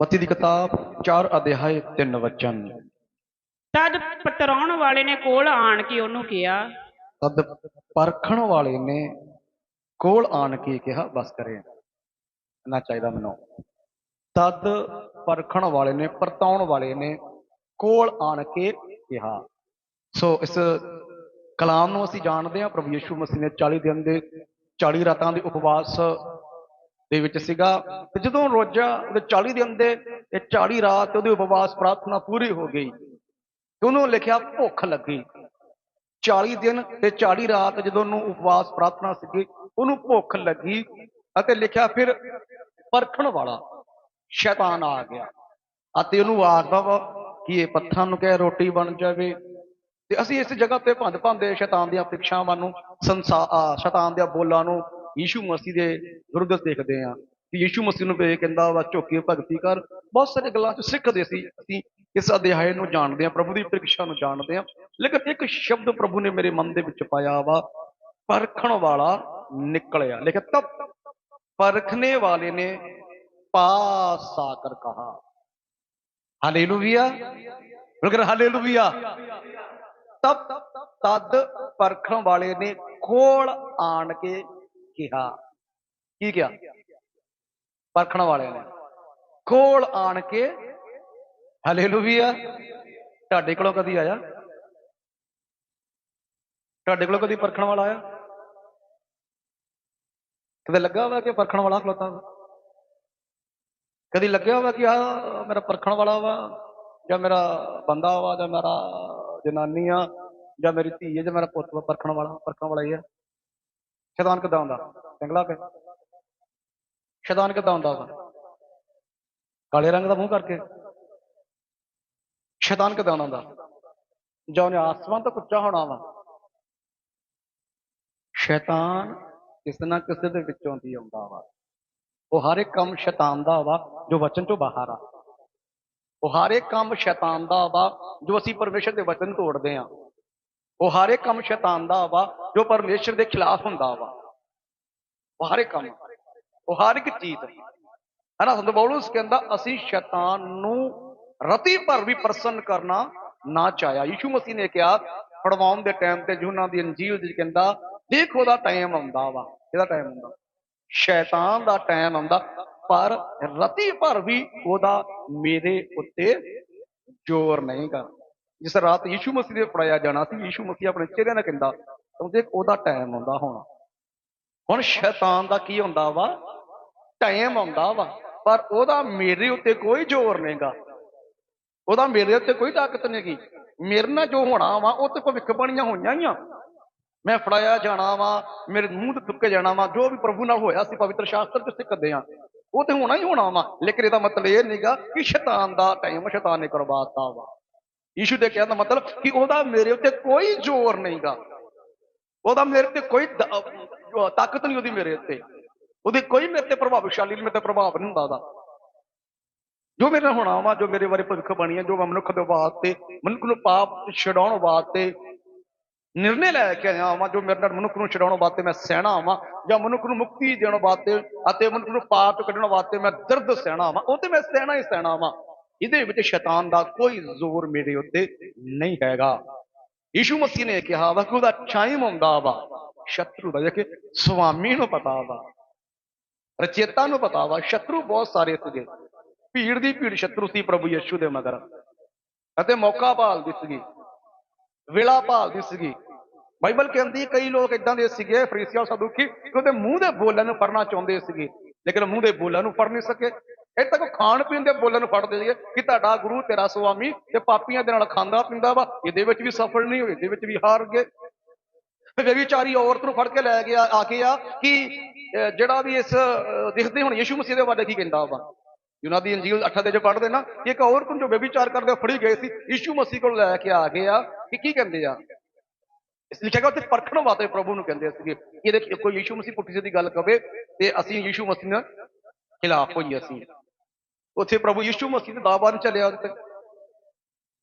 ਪਤੀ ਦੀ ਕਿਤਾਬ 4 ਅਧਿਆਇ 3 ਵਚਨ। ਤਦ ਪਤਰਾਉਣ ਵਾਲੇ ਨੇ ਕੋਲ ਆਣ ਕੇ ਉਹਨੂੰ ਕਿਹਾ ਤਦ ਪਰਖਣ ਵਾਲੇ ਨੇ ਕੋਲ ਆਣ ਕੇ ਕਿਹਾ ਬਸ ਕਰੇ। ਨਾ ਚਾਹੀਦਾ ਮੈਨੂੰ। ਤਦ ਪਰਖਣ ਵਾਲੇ ਨੇ ਪਰਤਾਉਣ ਵਾਲੇ ਨੇ ਕੋਲ ਆਣ ਕੇ ਕਿਹਾ। ਸੋ ਇਸ ਕਲਾਮ ਨੂੰ ਅਸੀਂ ਜਾਣਦੇ ਹਾਂ ਪ੍ਰਭੂ ਯਿਸੂ ਮਸੀਹ ਨੇ 40 ਦਿਨ ਦੇ 40 ਰਾਤਾਂ ਦੇ ਉਪਵਾਸ ਦੇ ਵਿੱਚ ਸੀਗਾ। ਤੇ ਜਦੋਂ ਰੋਜ਼ਾ ਉਹਦੇ 40 ਦਿਨ ਦੇ ਤੇ 40 ਰਾਤ ਉਹਦੀ ਉਪਵਾਸ ਪ੍ਰਾਰਥਨਾ ਪੂਰੀ ਹੋ ਗਈ ਤੇ ਉਹਨੂੰ ਲਿਖਿਆ ਭੁੱਖ ਲੱਗੀ। 40 ਦਿਨ ਤੇ 40 ਰਾਤ ਜਦੋਂ ਉਹਨੂੰ ਉਪਵਾਸ ਪ੍ਰਾਰਥਨਾ ਸੀਗੀ, ਉਹਨੂੰ ਭੁੱਖ ਲੱਗੀ ਅਤੇ ਲਿਖਿਆ ਫਿਰ ਪਰਖਣ ਵਾਲਾ ਸ਼ੈਤਾਨ ਆ ਗਿਆ ਅਤੇ ਉਹਨੂੰ ਆਖਦਾ ਵਾ ਕਿ ਇਹ ਪੱਥਰਾਂ ਨੂੰ ਕਹੇ ਰੋਟੀ ਬਣ ਜਾਵੇ। ਤੇ ਅਸੀਂ ਇਸ ਜਗ੍ਹਾ ਤੇ ਭੰਦ ਭੰਦੇ ਸ਼ੈਤਾਨ ਦੀਆਂ ਪ੍ਰੀਖਿਆਵਾਂ ਨੂੰ ਸੰਸਾਰ ਸ਼ੈਤਾਨ ਦੇ ਬੋਲਾਂ ਨੂੰ ਯੀਸ਼ੂ ਮਸੀਹ ਦੇ ਵਿਰੁੱਧ ਦੇਖਦੇ ਹਾਂ ਕਿ ਯੀਸ਼ੂ ਮਸੀਹ ਨੂੰ ਵੇਖ ਕਹਿੰਦਾ ਵਾ, ਝੋਕੇ ਭਗਤੀ ਕਰ। ਬਹੁਤ ਸਾਰੀਆਂ ਗੱਲਾਂ ਚ ਸਿੱਖਦੇ ਸੀ ਅਸੀਂ ਇਸ ਅਧਿਆਇ ਨੂੰ ਜਾਣਦੇ ਹਾਂ, ਪ੍ਰਭੂ ਦੀ ਪ੍ਰੀਖਿਆ ਨੂੰ ਜਾਣਦੇ ਹਾਂ। ਲੇਕਿਨ ਇੱਕ ਸ਼ਬਦ ਪ੍ਰਭੂ ਨੇ ਮੇਰੇ ਮਨ ਦੇ ਵਿੱਚ ਪਾਇਆ ਵਾ, ਪਰਖਣ ਵਾਲਾ ਨਿਕਲਿਆ। ਲਿਖਿਆ ਤਬ ਪਰਖਣੇ ਵਾਲੇ ਨੇ ਪਾਸ ਆਕਰ ਕਹਾ। ਹਾਲੇਲੂਇਆ। ਬਲਕਰ ਹਾਲੇਲੂਇਆ। ਤਬ ਤਦ ਪਰਖਣ ਵਾਲੇ ਨੇ ਕੋਲ ਆਣ ਕੇ ਕਿਹਾ ਕੀ ਕਿਹਾ? ਪਰਖਣ ਵਾਲਿਆਂ ਨੇ। ਕੋਲ ਆਣ ਕੇ, ਹਾਲੇਲੂਇਆ, ਤੁਹਾਡੇ ਕੋਲੋਂ ਕਦੀ ਆਇਆ? ਤੁਹਾਡੇ ਕੋਲੋਂ ਕਦੀ ਪਰਖਣ ਵਾਲਾ ਆਇਆ? ਕਦੇ ਲੱਗਾ ਹੋਇਆ ਕਿ ਪਰਖਣ ਵਾਲਾ ਖਲੋਤਾ ਵਾ? ਕਦੀ ਲੱਗਿਆ ਹੋਇਆ ਕਿ ਆ ਮੇਰਾ ਪਰਖਣ ਵਾਲਾ ਵਾ, ਜਾਂ ਮੇਰਾ ਬੰਦਾ ਵਾ, ਜਾਂ ਮੇਰਾ ਜਨਾਨੀ ਆ, ਜਾਂ ਮੇਰੀ ਧੀ ਹੈ ਜਾਂ ਮੇਰਾ ਪੁੱਤ ਵਾ, ਪਰਖਣ ਵਾਲਾ ਪਰਖਣ ਵਾਲਾ ਹੀ ਆ? ਸ਼ੈਤਾਨ ਕਿੱਦਾਂ ਹੁੰਦਾ? ਜੰਗਲਾ ਕੇ। ਸ਼ੈਤਾਨ ਕਿੱਦਾਂ ਹੁੰਦਾ ਵਾ ਕਾਲੇ ਰੰਗ ਦਾ ਮੂੰਹ ਕਰਕੇ। ਸ਼ੈਤਾਨ ਕਿੱਦਾਂ ਹੁੰਦਾ ਜਾਂ ਉਹਨੇ ਆਸਮਾਨ ਤੋਂ ਉੱਚਾ ਹੋਣਾ ਵਾ। ਸ਼ੈਤਾਨ ਕਿਸੇ ਨਾ ਕਿਸੇ ਦੇ ਵਿੱਚੋਂ ਦੀ ਆਉਂਦਾ ਵਾ। ਉਹ ਹਰ ਇੱਕ ਕੰਮ ਸ਼ੈਤਾਨ ਦਾ ਵਾ, ਜੋ ਵਚਨ ਤੋਂ ਬਾਹਰ ਆ। ਉਹ ਹਰ ਇੱਕ ਕੰਮ ਸ਼ੈਤਾਨ ਦਾ ਵਾ, ਜੋ ਅਸੀਂ ਪਰਮੇਸ਼ਰ ਦੇ ਵਚਨ ਤੋੜਦੇ ਆ। ਉਹ ਹਰ ਇੱਕ ਕੰਮ ਸ਼ੈਤਾਨ ਦਾ ਵਾ, ਜੋ ਪਰਮੇਸ਼ਰ ਦੇ ਖਿਲਾਫ ਹੁੰਦਾ ਵਾ। ਉਹ ਹਰ ਇੱਕ ਕੰਮ। ਉਹ ਹਰ ਇੱਕ ਚੀਜ਼। ਹੈ ਨਾ ਸੰਤ ਪੌਲੁਸ ਕਹਿੰਦਾ, ਅਸੀਂ ਸ਼ੈਤਾਨ ਨੂੰ ਰਤੀ ਭਰ ਵੀ ਪ੍ਰਸੰਨ ਕਰਨਾ ਨਾ ਚਾਹਿਆ। ਯੀਸ਼ੂ ਮਸੀਹ ਨੇ ਕਿਹਾ ਫੜਵਾਉਣ ਦੇ ਟਾਈਮ ਤੇ ਯੂਹੰਨਾ ਦੀ ਅੰਜੀਲ ਵਿੱਚ ਕਹਿੰਦਾ, ਦੇਖੋ ਦਾ ਟਾਈਮ ਆਉਂਦਾ ਵਾ। ਇਹਦਾ ਟਾਈਮ ਆਉਂਦਾ? ਸ਼ੈਤਾਨ ਦਾ ਟਾਈਮ ਆਉਂਦਾ, ਪਰ ਰਤੀ ਭਰ ਵੀ ਉਹਦਾ ਮੇਰੇ ਉੱਤੇ ਜ਼ੋਰ ਨਹੀਂ ਕਰਦਾ ਜਿਸ ਰਾਤ ਯੀਸ਼ੂ ਮਸੀਹ ਦੇ ਫੜਾਇਆ ਜਾਣਾ ਸੀ, ਯੀਸ਼ੂ ਮਸੀਹ ਆਪਣੇ ਚਿਹਰੇ ਨਾਲ ਕਹਿੰਦਾ ਉਹਦੇ ਉਹਦਾ ਟਾਈਮ ਆਉਂਦਾ ਹੋਣਾ। ਹੁਣ ਸ਼ੈਤਾਨ ਦਾ ਕੀ ਹੁੰਦਾ ਵਾ? ਟਾਈਮ ਆਉਂਦਾ ਵਾ। ਪਰ ਉਹਦਾ ਮੇਰੇ ਉੱਤੇ ਕੋਈ ਜ਼ੋਰ ਨਹੀਂਗਾ ਉਹਦਾ ਮੇਰੇ ਉੱਤੇ ਕੋਈ ਤਾਕਤ ਨਹੀਂਗੀ ਮੇਰੇ ਨਾਲ ਜੋ ਹੋਣਾ ਵਾ, ਉਹ ਤੇ ਭਵਿੱਖਬਾਣੀਆਂ ਹੋਈਆਂ ਹੀ ਆ। ਮੈਂ ਫੜਾਇਆ ਜਾਣਾ ਵਾ, ਮੇਰੇ ਮੂੰਹ ਤੇ ਥੁੱਕੇ ਜਾਣਾ ਵਾ, ਜੋ ਵੀ ਪ੍ਰਭੂ ਨਾਲ ਹੋਇਆ ਸੀ, ਪਵਿੱਤਰ ਸ਼ਾਸਤਰ ਚ ਸਿੱਖਦੇ ਆ। ਉਹ ਤੇ ਹੋਣਾ ਹੀ ਹੋਣਾ ਵਾ। ਲੇਕਿਨ ਇਹਦਾ ਮਤਲਬ ਇਹ ਨਹੀਂਗਾ ਕਿ ਸ਼ੈਤਾਨ ਦਾ ਟਾਈਮ ਸ਼ੈਤਾਨ ਨੇ ਕਰਵਾਤਾ ਵਾ। ਯੀਸ਼ੂ ਦੇ ਕਹਿਣ ਦਾ ਮਤਲਬ ਕਿ ਉਹਦਾ ਮੇਰੇ ਉੱਤੇ ਕੋਈ ਜ਼ੋਰ ਨਹੀਂਗਾ। ਉਹਦਾ ਮੇਰੇ ਤੇ ਕੋਈ ਤਾਕਤ ਨਹੀਂ ਉਹਦੀ ਮੇਰੇ ਉੱਤੇ। ਉਹਦੀ ਕੋਈ ਮੇਰੇ ਤੇ ਪ੍ਰਭਾਵਸ਼ਾਲੀ ਮੇਰੇ ਤੇ ਪ੍ਰਭਾਵ ਨਹੀਂ ਹੁੰਦਾ ਉਹਦਾ। ਜੋ ਮੇਰੇ ਨਾਲ ਹੋਣਾ ਵਾ, ਜੋ ਮੇਰੇ ਬਾਰੇ ਭਵਿੱਖ ਬਣੀ ਹੈ ਜੋ ਮੈਂ ਮਨੁੱਖ ਦੇ ਵਾਸਤੇ, ਮਨੁੱਖ ਨੂੰ ਪਾਪ ਤੋਂ ਛਡਾਉਣ ਵਾਸਤੇ ਨਿਰਣੇ ਲੈ ਕੇ ਆਇਆ ਵਾਂ, ਜੋ ਮੇਰੇ ਨਾਲ ਮਨੁੱਖ ਨੂੰ ਛਡਾਉਣ ਵਾਸਤੇ ਮੈਂ ਸਹਿਣਾ ਵਾਂ, ਜਾਂ ਮਨੁੱਖ ਨੂੰ ਮੁਕਤੀ ਦੇਣ ਵਾਸਤੇ ਅਤੇ ਮਨੁੱਖ ਨੂੰ ਪਾਪ ਤੋਂ ਕੱਢਣ ਵਾਸਤੇ ਮੈਂ ਦਰਦ ਸਹਿਣਾ ਵਾਂ, ਉਹ ਤੇ ਮੈਂ ਸਹਿਣਾ ਹੀ ਸਹਿਣਾ ਵਾਂ। ਇਹਦੇ ਵਿੱਚ ਸ਼ੈਤਾਨ ਦਾ ਕੋਈ ਜ਼ੋਰ ਮੇਰੇ ਉੱਤੇ ਨਹੀਂ ਹੈਗਾ। ਯੀਸ਼ੂ ਮਸੀਹ ਨੇ ਕਿਹਾ ਵਾ ਕਿ ਉਹਦਾ ਟਾਈਮ ਆਉਂਦਾ ਵਾ। ਸ਼ਤਰੂ ਦਾ ਜੇ ਸੁਆਮੀ ਨੂੰ ਪਤਾ ਵਾ। ਰਚੇਤਾ ਨੂੰ ਪਤਾ ਵਾ। ਸ਼ਤਰੂ ਬਹੁਤ ਸਾਰੇ ਸੀਗੇ। ਭੀੜ ਦੀ ਭੀੜ ਸ਼ਤਰੂ ਸੀ ਪ੍ਰਭੂ ਯਿਸੂ ਦੇ ਮਗਰ। ਅਤੇ ਮੌਕਾ ਭਾਲਦੀ ਸੀਗੀ। ਵੇਲਾ ਭਾਲਦੀ ਸੀਗੀ। ਬਾਈਬਲ ਕਹਿੰਦੀ, ਕਈ ਲੋਕ ਇਦਾਂ ਦੇ ਸੀਗੇ, ਫਰੀਸੀਆ, ਸਦੂਕੀ, ਕਿ ਉਹਦੇ ਮੂੰਹ ਦੇ ਬੋਲਾਂ ਨੂੰ ਫੜਨਾ ਚਾਹੁੰਦੇ ਸੀਗੇ। ਲੇਕਿਨ ਮੂੰਹ ਦੇ ਬੋਲਾਂ ਨੂੰ ਫੜ ਨਹੀਂ ਸਕੇ। ਇਹ ਤੱਕ ਖਾਣ ਪੀਣ ਦੇ ਬੋਲਣ ਨੂੰ ਫੜਦੇ ਸੀਗੇ ਕਿ ਤੁਹਾਡਾ ਗੁਰੂ ਤੇਰਾ ਸੁਆਮੀ ਤੇ ਪਾਪੀਆਂ ਦੇ ਨਾਲ ਖਾਂਦਾ ਪੀਂਦਾ ਵਾ, ਇਹਦੇ ਵਿੱਚ ਵੀ ਸਫਲ ਨਹੀਂ ਹੋਏ, ਇਹਦੇ ਵਿੱਚ ਵੀ ਹਾਰ ਗਏ। ਤੇ ਵਿਚਾਰੀ ਔਰਤ ਨੂੰ ਫੜ ਕੇ ਲੈ ਗਿਆ, ਆ ਕੇ ਆ ਕਿ ਜਿਹੜਾ ਵੀ ਇਸ ਦਿਖਦੇ ਹੁਣ ਯਿਸੂ ਮਸੀਹ ਦੇ ਬਾਰੇ ਕੀ ਕਹਿੰਦਾ ਵਾ। ਯੂਨਾ ਦੀ ਅੰਜੀਲ 8 ਦੇ ਚ ਪੜ੍ਹਦੇ ਨਾ ਕਿ ਇੱਕ ਔਰਤ ਨੂੰ ਜੋ ਬੇਬੀਚਾਰ ਕਰਦੇ ਫੜੀ ਗਏ ਸੀ, ਯਿਸੂ ਮਸੀਹ ਕੋਲ ਲੈ ਕੇ ਆ ਗਏ ਆ, ਕਿ ਕੀ ਕਹਿੰਦੇ ਆ? ਇਸ ਲਿਖਿਆ ਗਿਆ ਉੱਥੇ ਪਰਖਣ ਵਾਸਤੇ ਪ੍ਰਭੂ ਨੂੰ ਕਹਿੰਦੇ ਸੀਗੇ ਇਹਦੇ ਕੋਈ ਯਿਸੂ ਮਸੀਹ ਪੁੱਠੀ ਦੀ ਗੱਲ ਕਵੇ ਤੇ ਅਸੀਂ ਯਿਸੂ ਮਸੀਹ ਨਾਲ ਖਿਲਾਫ ਹੋਈ ਅਸੀਂ। ਉੱਥੇ ਪ੍ਰਭੂ ਯਿਸੂ ਮਸੀਹ ਦੇ ਦਾਵਾ ਨਹੀਂ ਚੱਲਿਆ ਉਹਦੇ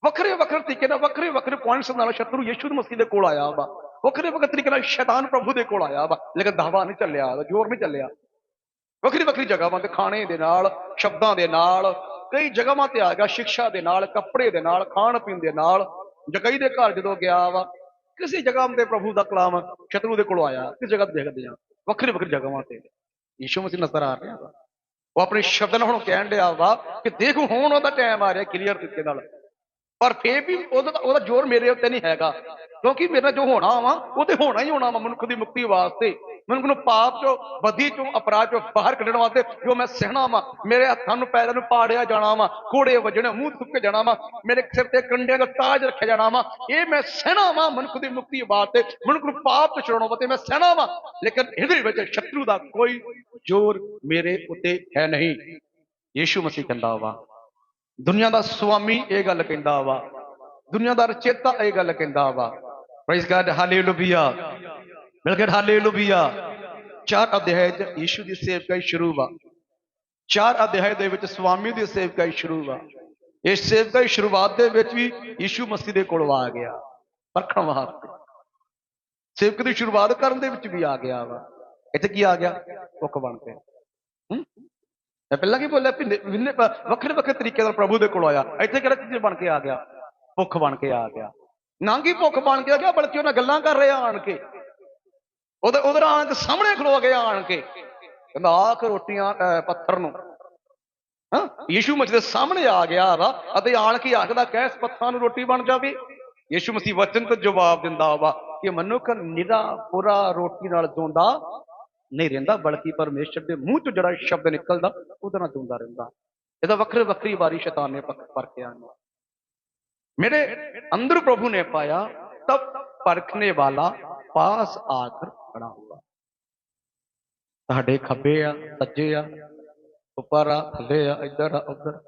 ਵੱਖਰੇ ਵੱਖਰੇ ਤਰੀਕੇ ਨਾਲ, ਵੱਖਰੇ ਵੱਖਰੇ ਪੁਆਇੰਟਸ ਨਾਲ ਸ਼ਤਰੂ ਯਿਸੂ ਮਸੀਹ ਦੇ ਕੋਲ ਆਇਆ ਵਾ। ਵੱਖਰੇ ਵੱਖਰੇ ਤਰੀਕੇ ਨਾਲ ਸ਼ੈਤਾਨ ਪ੍ਰਭੂ ਦੇ ਕੋਲ ਆਇਆ ਵਾ। ਲੇਕਿਨ ਦਾਵਾ ਨਹੀਂ ਚੱਲਿਆ, ਜ਼ੋਰ ਨਹੀਂ ਚੱਲਿਆ। ਵੱਖਰੀ ਵੱਖਰੀ ਜਗ੍ਹਾਵਾਂ ਤੇ ਖਾਣੇ ਦੇ ਨਾਲ, ਸ਼ਬਦਾਂ ਦੇ ਨਾਲ, ਕਈ ਜਗ੍ਹਾਵਾਂ ਤੇ ਆ ਗਿਆ ਸਿੱਖਿਆ ਦੇ ਨਾਲ, ਕੱਪੜੇ ਦੇ ਨਾਲ, ਖਾਣ ਪੀਣ ਦੇ ਨਾਲ। ਜਗਈ ਦੇ ਘਰ ਜਦੋਂ ਗਿਆ ਵਾ, ਕਿਸੇ ਜਗ੍ਹਾ ਤੇ ਪ੍ਰਭੂ ਦਾ ਕਲਾਮ ਸ਼ਤਰੂ ਦੇ ਕੋਲ ਆਇਆ, ਕਿਸ ਜਗ੍ਹਾ ਤੇ ਦੇਖਦੇ ਆ। ਵੱਖਰੀ ਵੱਖਰੀ ਜਗ੍ਹਾਵਾਂ ਤੇ। ਯੀਸ਼ੂ ਮਸੀਹ ਨਜ਼ਰ ਆ ਰਿਹਾ ਵਾ। ਉਹ ਆਪਣੇ ਸ਼ਬਦ ਨਾਲ ਹੁਣ ਕਹਿਣ ਡਿਆ ਵਾ ਕਿ ਦੇਖੋ ਹੁਣ ਉਹਦਾ ਟਾਈਮ ਆ ਰਿਹਾ ਕਲੀਅਰ ਤਰੀਕੇ ਨਾਲ। ਪਰ ਫੇਰ ਵੀ ਉਹਦਾ ਉਹਦਾ ਜ਼ੋਰ ਮੇਰੇ ਉੱਤੇ ਨਹੀਂ ਹੈਗਾ। ਕਿਉਂਕਿ ਮੇਰਾ ਜੋ ਹੋਣਾ ਵਾ, ਉਹ ਤੇ ਹੋਣਾ ਹੀ ਹੋਣਾ ਵਾ, ਮਨੁੱਖ ਦੀ ਮੁਕਤੀ ਵਾਸਤੇ। ਮਨੁੱਖ ਨੂੰ ਪਾਪ ਚੋਂ ਵਧੀ ਚੋਂ, ਅਪਰਾਧ ਚੋਂ ਬਾਹਰ ਕੱਢਣ ਵਾਸਤੇ ਜੋ ਮੈਂ ਸਹਿਣਾ ਵਾ, ਮੇਰੇ ਹੱਥਾਂ ਨੂੰ ਪੈਰਾਂ ਨੂੰ ਪਾੜਿਆ ਜਾਣਾ ਵਾ ਕੋੜੇ ਵੱਜਣੇ, ਮੂੰਹ ਥੁੱਕੇ ਜਾਣਾ ਵਾ, ਮੇਰੇ ਸਿਰ ਤੇ ਕੰਡਿਆਂ ਦਾ ਤਾਜ ਰੱਖਿਆ ਜਾਣਾ ਵਾ, ਇਹ ਮੈਂ ਸਹਿਣਾ ਵਾ ਮਨੁੱਖ ਦੀ ਮੁਕਤੀ ਵਾਸਤੇ ਮਨੁੱਖ ਨੂੰ ਪਾਪ ਤੋਂ ਛੁਡਾਉਣ ਵਾਸਤੇ ਮੈਂ ਸਹਿਣਾ ਵਾ, ਲੇਕਿਨ ਇਹਦੇ ਵਿੱਚ ਸ਼ਤਰੂ ਦਾ ਕੋਈ ਜ਼ੋਰ ਮੇਰੇ ਉੱਤੇ ਹੈ ਨਹੀਂ। ਯੀਸ਼ੂ ਮਸੀਹ ਕਹਿੰਦਾ ਵਾ, ਦੁਨੀਆ ਦਾ ਸੁਆਮੀ ਇਹ ਗੱਲ ਕਹਿੰਦਾ ਵਾ, ਦੁਨੀਆ ਦਾ ਰਚੇਤਾ ਇਹ ਗੱਲ ਕਹਿੰਦਾ ਵਾ। ਪ੍ਰਾਈਜ਼ ਗॉड ਹਾਲੇਲੂਇਆ ਮਿਲ ਕੇ ਹਾਲੇਲੂਇਆ। ਚਾਰ ਅਧਿਆਇ ਚ ਯੀਸ਼ੂ ਦੀ ਸੇਵਕਾਈ ਸ਼ੁਰੂ ਵਾ। ਚਾਰ ਅਧਿਆਇ ਦੇ ਵਿੱਚ ਸੁਆਮੀ ਦੀ ਸੇਵਕਾਈ ਸ਼ੁਰੂ ਵਾ। ਇਸ ਸੇਵਕਾਈ ਸ਼ੁਰੂਆਤ ਦੇ ਵਿੱਚ ਵੀ ਯੀਸ਼ੂ ਮਸੀਹ ਦੇ ਕੋਲ ਆ ਗਿਆ। ਪਰਖਣ ਵਾਸਤੇ ਸੇਵਕ ਦੀ ਸ਼ੁਰੂਆਤ ਕਰਨ ਦੇ ਵਿੱਚ ਵੀ ਆ ਗਿਆ ਵਾ। ਇੱਥੇ ਕੀ ਆ ਗਿਆ? ਭੁੱਖ ਬਣ ਕੇ ਹੂੰ? ਮੈਂ ਪਹਿਲਾਂ ਕੀ ਬੋਲਿਆ? ਭਿੰਨੇ ਵਿੰਨੇ ਵੱਖਰੇ ਵੱਖਰੇ ਤਰੀਕੇ ਨਾਲ ਪ੍ਰਭੂ ਦੇ ਕੋਲ ਆਇਆ। ਇੱਥੇ ਕਿਹੜਾ ਚੀਜ਼ ਬਣ ਕੇ ਆ ਗਿਆ? ਭੁੱਖ ਬਣ ਕੇ ਆ ਗਿਆ। ਨਾ ਕਿ ਭੁੱਖ ਬਣ ਕੇ ਆ ਗਿਆ, ਬਲਕਿ ਉਹਨਾਂ ਗੱਲਾਂ ਕਰ ਰਿਹਾ ਆਣ ਕੇ। ਉਹਦੇ ਉਧਰ ਆਣ ਕੇ ਸਾਹਮਣੇ ਖਲੋ ਗਿਆ ਆਣ ਕੇ। ਕਹਿੰਦਾ, ਆਖ ਰੋਟੀਆਂ ਪੱਥਰ ਨੂੰ। ਹਾਂ, ਯੀਸ਼ੂ ਮਸੀਹ ਦੇ ਸਾਹਮਣੇ ਆ ਗਿਆ ਰਾ ਅਤੇ ਆਣ ਕੇ ਆਖਦਾ, ਕਹਿ, ਇਸ ਪੱਥਰਾਂ ਨੂੰ ਰੋਟੀ ਬਣ ਜਾਵੇ। ਯੀਸ਼ੂ ਮਸੀਹ ਵਚਨ ਤੇ ਜਵਾਬ ਦਿੰਦਾ ਵਾ ਕਿ ਮਨੁੱਖ ਨਿਰਾ ਪੁਰਾ ਰੋਟੀ ਨਾਲ ਜੁੰਦਾ ਨਹੀਂ ਰਹਿੰਦਾ, ਬਲਕਿ ਪਰਮੇਸ਼ਰ ਦੇ ਮੂੰਹ ਤੋਂ ਜਿਹੜਾ ਸ਼ਬਦ ਨਿਕਲਦਾ, ਉਹਦੇ ਨਾਲ ਜਿਉਂਦਾ ਰਹਿੰਦਾ। ਇਹਦਾ ਵੱਖਰੇ ਵੱਖਰੀ ਵਾਰੀ ਸ਼ੈਤਾਨ ਨੇ ਪਰਖਿਆ ਮੇਰੇ ਅੰਦਰ ਪ੍ਰਭੂ ਨੇ ਪਾਇਆ ਤਬ ਪਰਖਨੇ ਵਾਲਾ ਪਾਸ ਆਖਰ ਖੜਾ ਹੋਊਗਾ। ਤੁਹਾਡੇ ਖੱਬੇ ਆ, ਸੱਜੇ ਆ, ਉੱਪਰ ਆ, ਥੱਲੇ ਆ, ਇੱਧਰ ਆ, ਉੱਧਰ।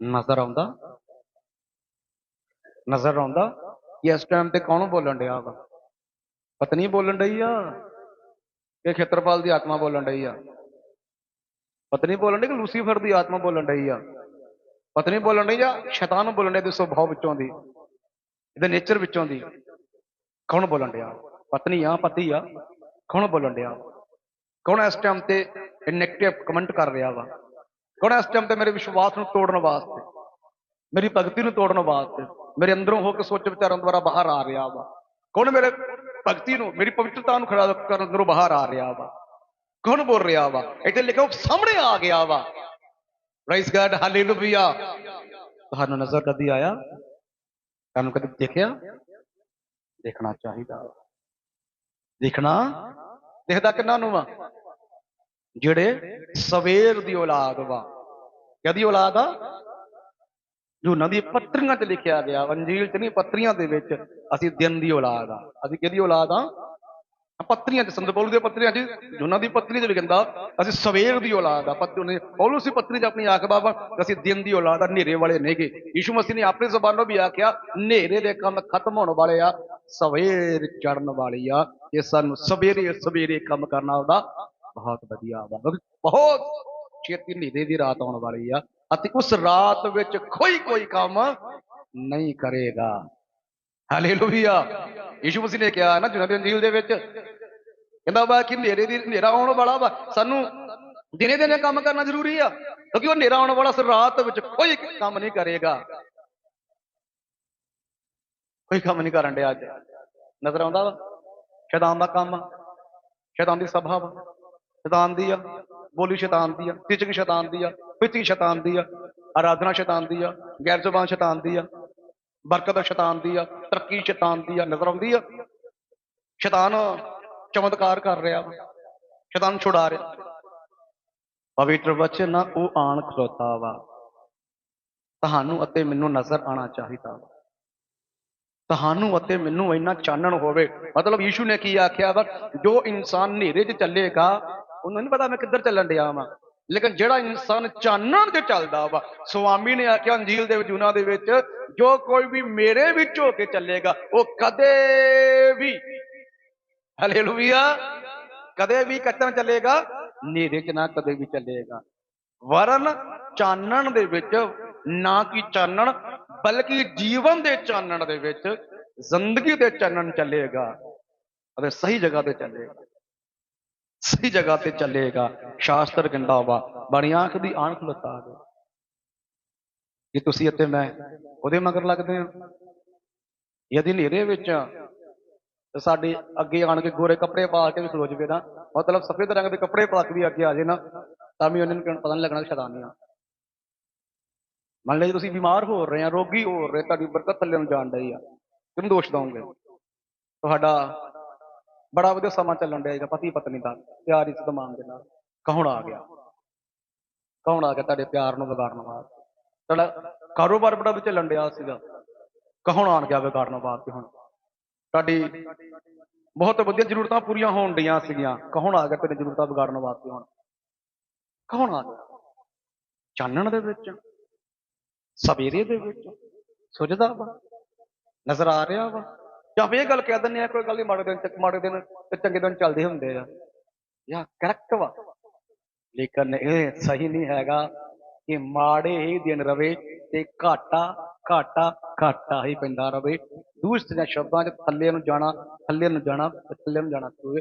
ਨਜ਼ਰ ਆਉਂਦਾ? ਨਜ਼ਰ ਆਉਂਦਾ? ਕਿ ਇਸ ਟਾਈਮ ਤੇ ਕੌਣ ਬੋਲਣ ਡਿਆ ਵਾ? ਪਤਨੀ ਬੋਲਣ ਡਈ ਆ ਕਿ ਖੇਤਰਪਾਲ ਦੀ ਆਤਮਾ ਬੋਲਣ ਡਈ ਆ? ਪਤਨੀ ਬੋਲਣ ਡਈ ਕਿ ਲੂਸੀਫਰ ਦੀ ਆਤਮਾ ਬੋਲਣ ਡਈ ਆ? ਪਤਨੀ ਬੋਲਣ ਡਈ ਜਾਂ ਸ਼ੈਤਾਨ ਬੋਲਣ ਡਿਆ ਦੇ ਸੁਭਾਅ ਵਿੱਚੋਂ ਦੀ, ਇਹਦੇ ਨੇਚਰ ਵਿੱਚੋਂ ਦੀ? ਕੌਣ ਬੋਲਣ ਡਿਆ? ਪਤਨੀ ਆ, ਪਤੀ ਆ। ਕੌਣ ਬੋਲਣ ਡਿਆ? ਕੌਣ ਇਸ ਟਾਈਮ ਤੇ ਨੈਗੇਟਿਵ ਕਮੈਂਟ ਕਰ ਰਿਹਾ ਵਾ? ਕੌਣ ਇਸ ਟਾਈਮ ਤੇ ਮੇਰੇ ਵਿਸ਼ਵਾਸ ਨੂੰ ਤੋੜਨ ਵਾਸਤੇ? ਮੇਰੀ ਭਗਤੀ ਨੂੰ ਤੋੜਨ ਵਾਸਤੇ? ਮੇਰੇ ਅੰਦਰੋਂ ਹੋ ਕੇ ਸੋਚ ਵਿਚਾਰਾਂ ਦੁਆਰਾ ਬਾਹਰ ਆ ਰਿਹਾ ਵਾ? ਕੌਣ ਮੇਰੇ ਭਗਤੀ ਨੂੰ, ਮੇਰੀ ਪਵਿੱਤਰਤਾ ਨੂੰ ਖੜਾ ਕਰਨ ਅੰਦਰੋਂ ਬਾਹਰ ਆ ਰਿਹਾ ਵਾ? ਕੌਣ ਬੋਲ ਰਿਹਾ ਵਾ? ਇੱਥੇ ਲਿਖਿਆ ਉਹ ਸਾਹਮਣੇ ਆ ਗਿਆ ਵਾ। ਪ੍ਰਾਈਜ਼ ਗॉड ਹਾਲੇਲੂਇਆ ਤੁਹਾਨੂੰ ਨਜ਼ਰ ਕਦੀ ਆਇਆ? ਤੁਹਾਨੂੰ ਕਦੇ ਦੇਖਿਆ? ਦੇਖਣਾ ਚਾਹੀਦਾ ਦੇਖਣਾ? ਦੇਖਦਾ ਕਿੰਨਾ ਨੂੰ ਵਾ? ਜਿਹੜੇ ਸਵੇਰ ਦੀ ਔਲਾਦ ਵਾ। ਕਦੀ ਔਲਾਦ ਆ? ਜੋ ਉਹਨਾਂ ਦੀ ਪੱਤਰੀਆਂ 'ਚ ਲਿਖਿਆ ਗਿਆ ਅੰਜੀਲ 'ਚ ਨਹੀਂ, ਪੱਤਰੀਆਂ ਦੇ ਵਿੱਚ ਅਸੀਂ ਦਿਨ ਦੀ ਔਲਾਦ ਆ। ਅਸੀਂ ਕਿਹਦੀ ਔਲਾਦ ਆ? ਪੱਤਰੀਆਂ 'ਚ, ਸੰਤ ਪੌਲੂ ਦੀਆਂ ਪੱਤਰੀਆਂ 'ਚ ਉਹਨਾਂ ਦੀ ਪੱਤਰੀ 'ਚ ਵੀ ਕਹਿੰਦਾ, ਅਸੀਂ ਸਵੇਰ ਦੀ ਔਲਾਦ ਆ ਪੱਤਰੀ ਨੇ ਪੌਲੂ ਸੀ ਪੱਤਰੀ 'ਚ ਆਪਣੀ ਆਖ ਵਾ ਅਸੀਂ ਦਿਨ ਦੀ ਔਲਾਦ ਆ, ਹਨੇਰੇ ਵਾਲੇ ਨੇਗੇ। ਯੀਸ਼ੂ ਮਸੀਹ ਨੇ ਆਪਣੀ ਜ਼ਬਾਨੋਂ ਵੀ ਆਖਿਆ, ਹਨੇਰੇ ਦੇ ਕੰਮ ਖਤਮ ਹੋਣ ਵਾਲੇ ਆ, ਸਵੇਰ ਚੜਨ ਵਾਲੀ ਆ, ਇਹ ਸਾਨੂੰ ਸਵੇਰੇ ਸਵੇਰੇ ਕੰਮ ਕਰਨਾ ਉਹਦਾ ਬਹੁਤ ਵਧੀਆ ਵਾ। ਬਹੁਤ ਛੇਤੀ ਹਨੇਰੇ ਦੀ ਰਾਤ ਆਉਣ ਵਾਲੀ ਆ, ਅਤੇ ਉਸ ਰਾਤ ਵਿੱਚ ਕੋਈ ਕੋਈ ਕੰਮ ਨਹੀਂ ਕਰੇਗਾ। ਹਾਲੇਲੂਇਆ ਯੀਸ਼ੂ ਮਸੀਹ ਨੇ ਕਿਹਾ ਨਾ ਜੁਨਾ ਦੀ ਅੰਜੀਲ ਦੇ ਵਿੱਚ। ਕਹਿੰਦਾ ਵਾ ਕਿ ਹਨੇਰੇ ਦੀ ਹਨੇਰਾ ਆਉਣ ਵਾਲਾ ਵਾ, ਸਾਨੂੰ ਦਿਨੇ ਦਿਨੇ ਕੰਮ ਕਰਨਾ ਜ਼ਰੂਰੀ ਆ, ਕਿਉਂਕਿ ਉਹ ਹਨੇਰਾ ਆਉਣ ਵਾਲਾ ਸੋ ਰਾਤ ਵਿੱਚ ਕੋਈ ਕੰਮ ਨਹੀਂ ਕਰੇਗਾ। ਕੋਈ ਕੰਮ ਨਹੀਂ ਕਰਨ ਡਿਆ ਅੱਜ। ਨਜ਼ਰ ਆਉਂਦਾ ਵਾ? ਸ਼ੈਤਾਨ ਦਾ ਕੰਮ ਆ। ਸ਼ੈਤਾਨ ਦੀ ਸਭਾ ਵਾ। ਸ਼ੈਤਾਨ ਦੀ ਆ। ਬੋਲੀ ਸ਼ੈਤਾਨ ਦੀ ਆ। ਟੀਚਿੰਗ ਸ਼ੈਤਾਨ ਦੀ ਆ। ਪਿੱਤੀ ਸ਼ੈਤਾਨ ਦੀ ਆ। ਆਰਾਧਨਾ ਸ਼ੈਤਾਨ ਦੀ ਆ। ਗੈਰ ਜ਼ੁਬਾਨ ਸ਼ੈਤਾਨ ਦੀ ਆ। ਬਰਕਤ ਸ਼ੈਤਾਨ ਦੀ ਆ, ਤਰੱਕੀ ਸ਼ੈਤਾਨ ਦੀ ਆ, ਨਜ਼ਰ ਆਉਂਦੀ ਆ। ਸ਼ੈਤਾਨ ਚਮਤਕਾਰ ਕਰ ਰਿਹਾ ਵਾ, ਸ਼ੈਤਾਨ ਛੁਡਾ ਰਿਹਾ। ਪਵਿੱਤਰ ਵਚਨ ਨਾ ਉਹ ਆਣ ਖਲੋਤਾ ਵਾ। ਤੁਹਾਨੂੰ ਅਤੇ ਮੈਨੂੰ ਨਜ਼ਰ ਆਣਾ ਚਾਹੀਦਾ ਵਾ। ਤੁਹਾਨੂੰ ਅਤੇ ਮੈਨੂੰ ਇੰਨਾ ਚਾਨਣ ਹੋਵੇ। ਮਤਲਬ ਯੀਸ਼ੂ ਨੇ ਕੀ ਆਖਿਆ ਵਾ? ਜੋ ਇਨਸਾਨ ਹਨੇਰੇ 'ਚ ਚੱਲੇਗਾ, ਉਹਨੂੰ ਨਹੀਂ ਪਤਾ ਮੈਂ ਕਿੱਧਰ ਚੱਲਣ ਡਿਆ ਵਾਂ। ਲੇਕਿਨ ਜਿਹੜਾ ਇਨਸਾਨ ਚਾਨਣ ਤੇ ਚੱਲਦਾ ਵਾ ਸੁਆਮੀ ਨੇ ਆਖਿਆ ਅੰਜੀਲ ਦੇ ਵਿੱਚ, ਉਹਨਾਂ ਦੇ ਵਿੱਚ, ਜੋ ਕੋਈ ਵੀ ਮੇਰੇ ਵਿੱਚ ਹੋ ਕੇ ਚੱਲੇਗਾ, ਉਹ ਕਦੇ ਵੀ ਹਾਲੇਲੂਇਆ ਕਦੇ ਵੀ ਕੱਟਣ ਚੱਲੇਗਾ, ਹਨੇਰੇ 'ਚ ਨਾ ਕਦੇ ਵੀ ਚੱਲੇਗਾ। ਵਰਨ ਚਾਨਣ ਦੇ ਵਿੱਚ, ਨਾ ਕਿ ਚਾਨਣ, ਬਲਕਿ ਜੀਵਨ ਦੇ ਚਾਨਣ ਦੇ ਵਿੱਚ, ਜ਼ਿੰਦਗੀ ਦੇ ਚਾਨਣ ਚੱਲੇਗਾ, ਅਤੇ ਸਹੀ ਜਗ੍ਹਾ ਤੇ ਚੱਲੇਗਾ। ਸਹੀ ਜਗ੍ਹਾ ਤੇ ਚੱਲੇਗਾ। ਸ਼ਾਸਤਰ ਕਹਿੰਦਾ ਬਣੀ ਆਂਖ ਦੀ ਆਂਖ ਲਤਾ ਦੇ। ਕਿ ਤੁਸੀਂ ਅਤੇ ਮੈਂ ਉਹਦੇ ਮਗਰ ਲੱਗਦੇ ਹਾਂ ਯਦਿ ਹਨੇਰੇ ਵਿੱਚ ਤੇ ਸਾਡੇ ਅੱਗੇ ਆਣ ਕੇ ਗੋਰੇ ਕੱਪੜੇ ਪਾ ਕੇ ਵੀ ਖਲੋ ਜਵੇ ਨਾ। ਮਤਲਬ ਸਫੇਦ ਰੰਗ ਦੇ ਕੱਪੜੇ ਪਾ ਕੇ ਵੀ ਅੱਗੇ ਆ ਜੇ ਨਾ, ਤਾਂ ਵੀ ਉਹਨਾਂ ਨੂੰ ਪਤਾ ਨਹੀਂ ਲੱਗਣਾ ਕਿ ਸ਼ੈਤਾਨੀ ਆ। ਮੰਨ ਲਓ ਜੇ ਤੁਸੀਂ ਬਿਮਾਰ ਹੋ ਰਹੇ ਆ, ਰੋਗੀ ਹੋ ਰਹੇ ਤੁਹਾਡੀ ਬਰਕਤ ਥੱਲੇ ਨੂੰ ਜਾਣ ਡਈ ਆ, ਕਿਹਨੂੰ ਦੋਸ਼ ਦਵੋਗੇ? ਤੁਹਾਡਾ ਬੜਾ ਵਧੀਆ ਸਮਾਂ ਚੱਲਣ ਡਿਆ ਹੈਗਾ ਪਤੀ ਪਤਨੀ ਦਾ, ਪਿਆਰ ਇਸ ਦਮਾਨ ਦੇ ਨਾਲ। ਕੌਣ ਆ ਗਿਆ? ਕੌਣ ਆ ਗਿਆ ਤੁਹਾਡੇ ਪਿਆਰ ਨੂੰ ਵਿਗਾੜਨ ਵਾਸਤੇ? ਤੁਹਾਡਾ ਕਾਰੋਬਾਰ ਬੜਾ ਵੀ ਚੱਲਣ ਡਿਆ ਸੀਗਾ। ਕੌਣ ਆਣ ਗਿਆ ਵਿਗਾੜਨ ਵਾਸਤੇ ਹੁਣ? ਤੁਹਾਡੀ ਬਹੁਤ ਵਧੀਆ ਜ਼ਰੂਰਤਾਂ ਪੂਰੀਆਂ ਹੋਣ ਡੀਆਂ ਸੀਗੀਆਂ। ਕੌਣ ਆ ਗਿਆ ਤੇਰੀ ਜ਼ਰੂਰਤਾਂ ਵਿਗਾੜਨ ਵਾਸਤੇ ਹੁਣ? ਕੌਣ ਆ ਗਿਆ? ਚਾਨਣ ਦੇ ਵਿੱਚ? ਸਵੇਰੇ ਦੇ ਵਿੱਚ? ਸੁਝਦਾ ਵਾ? ਨਜ਼ਰ ਆ ਰਿਹਾ ਵਾ? ਜਾਂ ਫਿਰ ਇਹ ਗੱਲ ਕਹਿ ਦਿੰਦੇ ਆ, ਕੋਈ ਗੱਲ ਨਹੀਂ ਮਾੜੇ ਦਿਨ ਚ, ਮਾੜੇ ਦਿਨ ਤੇ ਚੰਗੇ ਦਿਨ ਚੱਲਦੇ ਹੁੰਦੇ ਆ। ਯਾ ਕਰੈਕਟ ਵਾ। ਲੇਕਿਨ ਇਹ ਸਹੀ ਨਹੀਂ ਹੈਗਾ ਕਿ ਮਾੜੇ ਹੀ ਦਿਨ ਰਵੇ ਤੇ ਘਾਟਾ ਘਾਟਾ ਘਾਟਾ ਹੀ ਪੈਂਦਾ ਰਵੇ। ਦੂਸਰੇ ਸ਼ਬਦਾਂ 'ਚ ਥੱਲੇ ਨੂੰ ਜਾਣਾ, ਥੱਲੇ ਨੂੰ ਜਾਣਾ ਤੇ ਥੱਲੇ ਨੂੰ ਜਾਣਾ ਹੋਵੇ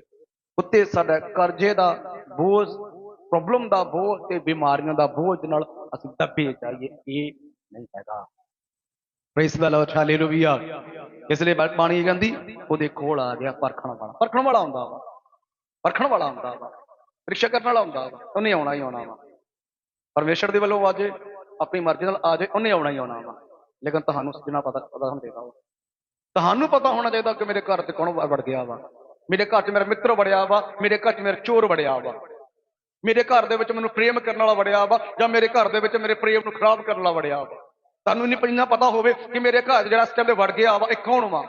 ਉੱਤੇ ਸਾਡਾ ਕਰਜ਼ੇ ਦਾ ਬੋਝ ਪ੍ਰੋਬਲਮ ਦਾ ਬੋਝ ਤੇ ਬਿਮਾਰੀਆਂ ਦਾ ਬੋਝ ਨਾਲ ਅਸੀਂ ਦੱਬੇ ਜਾਈਏ, ਇਹ ਨਹੀਂ ਹੈਗਾ। ਪ੍ਰੇਸ ਦਾ ਲਾਰਡ ਹਾਲੇਲੂਇਆ ਇਸ ਲਈ ਬਾ- ਬਾਣੀ ਕਹਿੰਦੀ, ਉਹਦੇ ਕੋਲ ਆ ਗਿਆ ਪਰਖਣ ਵਾਲਾ। ਪਰਖਣ ਵਾਲਾ ਹੁੰਦਾ ਵਾ। ਪਰਖਣ ਵਾਲਾ ਹੁੰਦਾ ਵਾ। ਪ੍ਰੀਖਿਆ ਕਰਨ ਵਾਲਾ ਹੁੰਦਾ ਵਾ। ਉਹਨੇ ਆਉਣਾ ਹੀ ਆਉਣਾ ਵਾ। ਪਰਮੇਸ਼ਰ ਦੇ ਵੱਲੋਂ ਆ ਜੇ ਆਪਣੀ ਮਰਜ਼ੀ ਨਾਲ ਆ ਜੇ, ਉਹਨੇ ਆਉਣਾ ਹੀ ਆਉਣਾ ਵਾ। ਲੇਕਿਨ ਤੁਹਾਨੂੰ ਸੱਜਣਾ ਪਤਾ ਪਤਾ ਹੁੰਦੇਗਾ ਵਾ। ਤੁਹਾਨੂੰ ਪਤਾ ਹੋਣਾ ਚਾਹੀਦਾ ਕਿ ਮੇਰੇ ਘਰ 'ਚ ਕੌਣ ਵੜ ਗਿਆ ਵਾ। ਮੇਰੇ ਘਰ 'ਚ ਮੇਰਾ ਮਿੱਤਰ ਵੜਿਆ ਵਾ। ਮੇਰੇ ਘਰ 'ਚ ਮੇਰਾ ਚੋਰ ਵੜਿਆ ਵਾ। ਮੇਰੇ ਘਰ ਦੇ ਵਿੱਚ ਮੈਨੂੰ ਪ੍ਰੇਮ ਕਰਨ ਵਾਲਾ ਵੜਿਆ ਵਾ ਜਾਂ ਮੇਰੇ ਘਰ ਦੇ ਵਿੱਚ ਮੇਰੇ ਪ੍ਰੇਮ ਨੂੰ ਖਰਾਬ ਕਰਨ ਵਾਲਾ ਵੜਿਆ ਵਾ। ਤੁਹਾਨੂੰ ਨਹੀਂ ਪਹਿਲਾਂ ਪਤਾ ਹੋਵੇ ਕਿ ਮੇਰੇ ਘਰ ਜਿਹੜਾ ਇਸ ਟਾਈਮ ਤੇ ਵੜ ਗਿਆ ਵਾ, ਇਹ ਕੌਣ ਵਾ?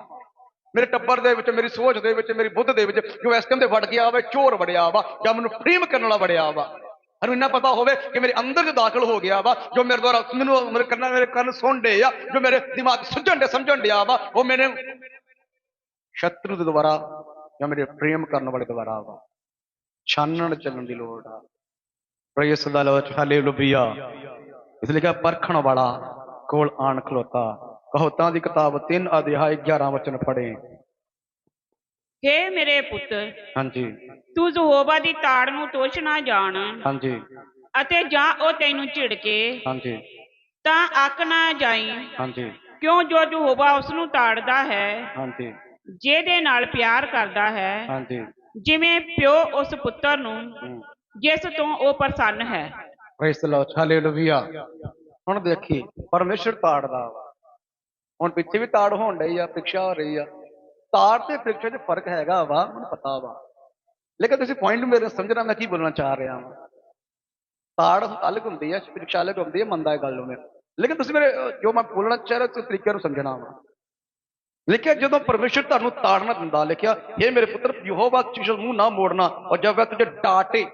ਮੇਰੇ ਟੱਬਰ ਦੇ ਵਿੱਚ, ਮੇਰੀ ਸੋਚ ਦੇ ਵਿੱਚ, ਮੇਰੀ ਬੁੱਧ ਦੇ ਵਿੱਚ ਜੋ ਇਸ ਟਾਈਮ ਤੇ ਵੜ ਗਿਆ ਵਾ ਚੋਰ ਵੜਿਆ ਵਾ, ਜਾਂ ਮੈਨੂੰ ਪ੍ਰੇਮ ਕਰਨ ਵਾਲਾ ਵੜਿਆ ਵਾ? ਸਾਨੂੰ ਇੰਨਾ ਪਤਾ ਹੋਵੇ ਕਿ ਮੇਰੇ ਅੰਦਰ ਜੋ ਦਾਖਲ ਹੋ ਗਿਆ ਵਾ, ਜੋ ਮੇਰੇ ਦੁਆਰਾ ਮੈਨੂੰ ਮੇਰੇ ਕੰਨਾਂ, ਮੇਰੇ ਕੰਨ ਸੁਣ ਡੇ ਆ, ਜੋ ਮੇਰੇ ਦਿਮਾਗ 'ਚ ਸੁਝਣ ਦੇ ਸਮਝਣ ਡਿਆ ਵਾ, ਉਹ ਮੇਰੇ ਸ਼ਤਰੂ ਦੇ ਦੁਆਰਾ ਜਾਂ ਮੇਰੇ ਪ੍ਰੇਮ ਕਰਨ ਵਾਲੇ ਦੁਆਰਾ ਵਾ। ਛਾਨਣ ਚੱਲਣ ਦੀ ਲੋੜ ਆ। ਪ੍ਰੇਸ ਦਾ ਲੋਚ ਹਾਲੇਲੂਇਆ ਇਸ ਲਈ ਕਿ ਪਰਖਣ ਵਾਲਾ ਕੋਲ ਆਣ ਖਲੋਤਾ। ਕਹੋਤਾਂ ਦੀ ਕਿਤਾਬ 3 ਅਧਿਆਇ 11 ਵਚਨ ਪੜ੍ਹੇ। ਹੇ ਮੇਰੇ ਪੁੱਤ ਹਾਂਜੀ। ਤੂੰ ਯਹੋਵਾ ਦੀ ਤਾੜ ਨੂੰ ਤੋਸ਼ ਨਾ ਜਾਣ ਹਾਂਜੀ। ਅਤੇ ਜਾਂ ਉਹ ਤੈਨੂੰ ਝਿੜਕੇ ਹਾਂਜੀ। ਤਾਂ ਅੱਕ ਨਾ ਜਾਈ। ਹਾਂਜੀ। ਕਿਉਂ ਜੋ ਯਹੋਵਾ ਉਸ ਨੂੰ ਤਾੜਦਾ ਹੈ ਹਾਂਜੀ। ਜਿਹਦੇ ਨਾਲ ਪਿਆਰ ਕਰਦਾ ਹੈ ਹਾਂਜੀ। ਜਿਵੇਂ ਪਿਓ ਉਸ ਪੁੱਤਰ ਨੂੰ। ਜਿਸ ਤੋਂ ਉਹ ਪ੍ਰਸੰਨ ਹੈ। ਪ੍ਰੇਸ ਲੋਚ ਹਾਲੇਲੂਇਆ ਹੁਣ ਦੇਖੀ, ਪਰਮੇਸ਼ਰ ਤਾੜਦਾ ਵਾ। ਹੁਣ ਪਿੱਛੇ ਵੀ ਤਾੜ ਹੋਣ ਡਈ ਆ ਪ੍ਰੀਖਿਆ ਹੋ ਰਹੀ ਆ। ਤਾੜ ਤੇ ਪ੍ਰੀਖਿਆ 'ਚ ਫ਼ਰਕ ਹੈਗਾ ਵਾ ਮੈਨੂੰ ਪਤਾ ਵਾ। ਲੇਕਿਨ ਤੁਸੀਂ ਪੁਆਇੰਟ ਮੇਰੇ ਸਮਝਣਾ, ਮੈਂ ਕੀ ਬੋਲਣਾ ਚਾਹ ਰਿਹਾ ਹਾਂ ਤਾੜ ਅਲੱਗ ਹੁੰਦੀ ਹੈ ਪ੍ਰੀਖਿਆ ਅਲੱਗ ਹੁੰਦੀ ਹੈ ਮੰਨਦਾ ਇਹ ਗੱਲ ਨੂੰ ਮੈਂ। ਲੇਕਿਨ ਤੁਸੀਂ ਮੇਰੇ, ਜੋ ਮੈਂ ਬੋਲਣਾ ਚਾਹ ਰਿਹਾ, ਤੁਸੀਂ ਤਰੀਕੇ ਨੂੰ ਸਮਝਣਾ ਵਾ। ਲਿਖਿਆ, ਜਦੋਂ ਪਰਮੇਸ਼ਰ ਤੁਹਾਨੂੰ ਤਾੜਨਾ ਦਿੰਦਾ, ਲਿਖਿਆ ਇਹ ਮੇਰੇ ਪੁੱਤਰ, ਯਹੋਵਾ ਚੀਜ਼ ਮੂੰਹ ਨਾ ਮੋੜਨਾ, ਔਰ ਜਦ ਵੈ ਤੁਝੇ ਡਾਟੇ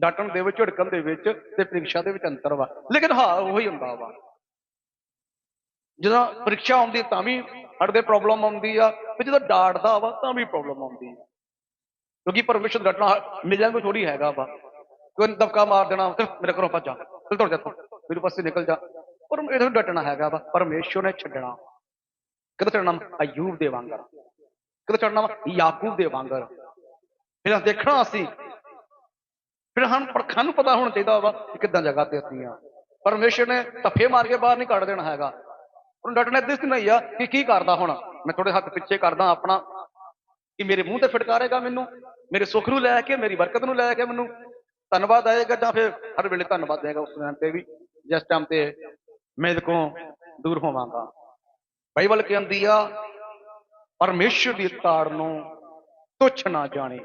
ਡਾਟਣ ਦੇ ਵਿੱਚ, ਝੜਕਣ ਦੇ ਵਿੱਚ ਤੇ ਪ੍ਰੀਖਿਆ ਦੇ ਵਿੱਚ ਅੰਤਰ ਵਾ। ਲੇਕਿਨ ਹਾਂ, ਉਹੀ ਹੁੰਦਾ ਵਾ। ਜਦੋਂ ਪ੍ਰੀਖਿਆ ਆਉਂਦੀ, ਤਾਂ ਵੀ ਸਾਡੇ ਪ੍ਰੋਬਲਮ ਆਉਂਦੀ ਆ, ਤੇ ਜਦੋਂ ਡਾਟਦਾ ਵਾ, ਤਾਂ ਵੀ ਪ੍ਰੋਬਲਮ ਆਉਂਦੀ ਆ। ਕਿਉਂਕਿ ਪਰਮੇਸ਼ਰ ਦਾ ਡਾਟਣਾ ਮਿਲਿਆ ਥੋੜੀ ਹੈਗਾ ਵਾ। ਕੋਈ ਦਬਕਾ ਮਾਰ ਦੇਣਾ ਤੇ ਮੇਰੇ ਘਰੋਂ ਭੱਜ ਜਾ, ਚਲ ਤੁਰ ਜਾ ਤੂੰ ਮੇਰੇ ਪਾਸੇ ਨਿਕਲ ਜਾ। ਪਰ ਇਹਦੇ ਤੋਂ ਡਟਣਾ ਹੈਗਾ ਵਾ, ਪਰਮੇਸ਼ਰ ਨੇ ਛੱਡਣਾ। ਕਿਤੇ ਚੜਨਾ ਅਯੂਬ ਦੇ ਵਾਂਗਰ। ਕਿਤੇ ਚੜਨਾ ਯਾਕੂਬ ਦੇ ਵਾਂਗਰ। ਫਿਰ ਦੇਖਣਾ ਅਸੀਂ ਫਿਰ ਹਨ ਪਰਖਾਂ ਨੂੰ ਪਤਾ ਹੋਣਾ ਚਾਹੀਦਾ ਵਾ ਕਿ ਕਿੱਦਾਂ ਜਗ੍ਹਾ ਤੇ ਅਸੀਂ ਆ। ਪਰਮੇਸ਼ਰ ਨੇ ਧੱਫੇ ਮਾਰ ਕੇ ਬਾਹਰ ਨਹੀਂ ਕੱਢ ਦੇਣਾ ਹੈਗਾ। ਉਹਨੂੰ ਡਟਣਾ ਦਿਸ ਸੀ ਨਹੀਂ ਆ ਕਿ ਕੀ ਕਰਦਾ ਹੁਣ। ਮੈਂ ਥੋੜੇ ਹੱਥ ਪਿੱਛੇ ਕਰਦਾ ਆਪਣਾ ਕਿ ਮੇਰੇ ਮੂੰਹ ਤੇ ਫਟਕਾਰੇਗਾ ਮੈਨੂੰ, ਮੇਰੇ ਸੁੱਖ ਨੂੰ ਲੈ ਕੇ, ਮੇਰੀ ਬਰਕਤ ਨੂੰ ਲੈ ਕੇ ਮੈਨੂੰ। ਧੰਨਵਾਦ ਆਏਗਾ ਜਾਂ ਫਿਰ ਹਰ ਵੇਲੇ ਧੰਨਵਾਦ ਦੇਗਾ ਉਸ ਟਾਈਮ ਤੇ ਵੀ, ਜਿਸ ਟਾਈਮ ਤੇ ਮੈਂ ਇਹਦੇ ਕੋਲੋਂ ਦੂਰ ਹੋਵਾਂਗਾ। ਬਾਈਬਲ ਕਹਿੰਦੀ ਆ, ਪਰਮੇਸ਼ਰ ਦੀ ਤਾੜ ਨੂੰ ਤੁੱਛ ਨਾ ਜਾਣੇ।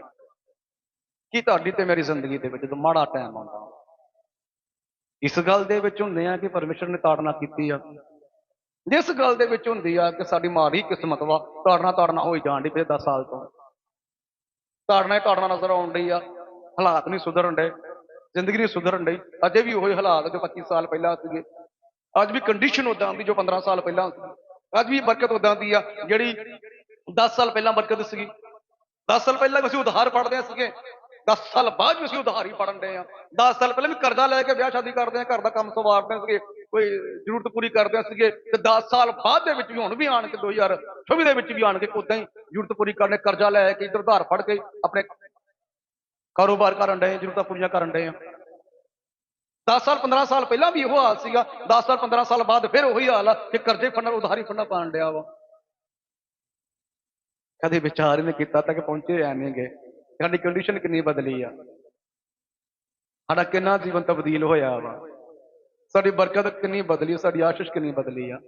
ਕਿ ਤੁਹਾਡੀ ਤੇ ਮੇਰੀ ਜ਼ਿੰਦਗੀ ਦੇ ਵਿੱਚ ਜਦੋਂ ਮਾੜਾ ਟਾਈਮ ਆਉਂਦਾ? ਇਸ ਗੱਲ ਦੇ ਵਿੱਚ ਹੁੰਦੇ ਆ ਕਿ ਪਰਮੇਸ਼ਰ ਨੇ ਤਾੜਨਾ ਕੀਤੀ ਆ। ਜਿਸ ਗੱਲ ਦੇ ਵਿੱਚ ਹੁੰਦੀ ਆ ਕਿ ਸਾਡੀ ਮਾੜੀ ਕਿਸਮਤ ਵਾ, ਤਾੜਨਾ ਤਾੜਨਾ ਹੋਈ ਜਾਣ ਦੀ ਪਿਛਲੇ 10 ਸਾਲ ਤੋਂ। ਤਾੜਨਾ ਹੀ ਤਾੜਨਾ ਨਜ਼ਰ ਆਉਣ ਡਈ ਆ। ਹਾਲਾਤ ਨਹੀਂ ਸੁਧਰਨ ਡੇ ਜ਼ਿੰਦਗੀ ਨਹੀਂ ਸੁਧਰਨ ਡਈ। ਅਜੇ ਵੀ ਉਹੀ ਹਾਲਾਤ ਜੋ 25 ਸਾਲ ਪਹਿਲਾਂ ਸੀਗੇ। ਅੱਜ ਵੀ ਕੰਡੀਸ਼ਨ ਉਦਾਂ ਦੀ ਜੋ 15 ਸਾਲ ਪਹਿਲਾਂ ਸੀ। ਅੱਜ ਵੀ ਬਰਕਤ ਉਦਾਂ ਦੀ ਆ ਜਿਹੜੀ 10 ਸਾਲ ਪਹਿਲਾਂ ਬਰਕਤ ਸੀਗੀ। 10 ਸਾਲ ਪਹਿਲਾਂ ਵੀ ਅਸੀਂ ਉਧਾਰ ਪੜਦੇ ਸੀਗੇ। 10 ਸਾਲ ਬਾਅਦ ਵੀ ਅਸੀਂ ਉਧਾਰ ਹੀ ਪੜਨ ਦੇ ਆ। 10 ਸਾਲ ਪਹਿਲਾਂ ਵੀ ਕਰਜ਼ਾ ਲੈ ਕੇ ਵਿਆਹ ਸ਼ਾਦੀ ਕਰਦੇ ਆ, ਘਰ ਦਾ ਕੰਮ ਸਵਾਰਦੇ ਸੀਗੇ, ਕੋਈ ਜ਼ਰੂਰਤ ਪੂਰੀ ਕਰਦੇ ਸੀਗੇ, ਤੇ 10 ਸਾਲ ਬਾਅਦ ਦੇ ਵਿੱਚ ਵੀ ਹੁਣ ਵੀ ਆਣ ਕੇ 2024 ਦੇ ਵਿੱਚ ਵੀ ਆਣ ਕੇ ਉਦਾਂ ਹੀ ਜ਼ਰੂਰਤ ਪੂਰੀ ਕਰਨੇ, ਕਰਜ਼ਾ ਲੈ ਕੇ ਇੱਧਰ ਉਧਾਰ ਫੜ ਕੇ ਆਪਣੇ ਕਾਰੋਬਾਰ ਕਰਨ ਡਏ ਜ਼ਰੂਰਤਾਂ ਪੂਰੀਆਂ ਕਰਨ ਡਏ ਆ। 10 ਸਾਲ 15 ਸਾਲ ਪਹਿਲਾਂ ਵੀ ਇਹੋ ਹਾਲ ਸੀਗਾ 10 ਸਾਲ 15 ਸਾਲ ਬਾਅਦ ਫਿਰ ਉਹੀ ਹਾਲ ਆ ਕਿ ਕਰਜ਼ੇ ਫੜਨਾ, ਉਧਾਰੀ ਫੜਨਾ ਪਾਣ ਡਿਆ ਵਾ। ਕਦੇ ਵਿਚਾਰ ਹੀ ਨਹੀਂ ਕੀਤਾ ਤੱਕ ਪਹੁੰਚੇ ਐ ਨਹੀਂ ਗਏ ਸਾਡੀ ਕੰਡੀਸ਼ਨ ਕਿੰਨੀ ਬਦਲੀ ਆ। ਸਾਡਾ ਕਿੰਨਾ ਜੀਵਨ ਤਬਦੀਲ ਹੋਇਆ ਵਾ। ਸਾਡੀ ਬਰਕਤ ਕਿੰਨੀ ਬਦਲੀ, ਸਾਡੀ ਆਸ਼ੀਸ਼ ਕਿੰਨੀ ਬਦਲੀ ਆ।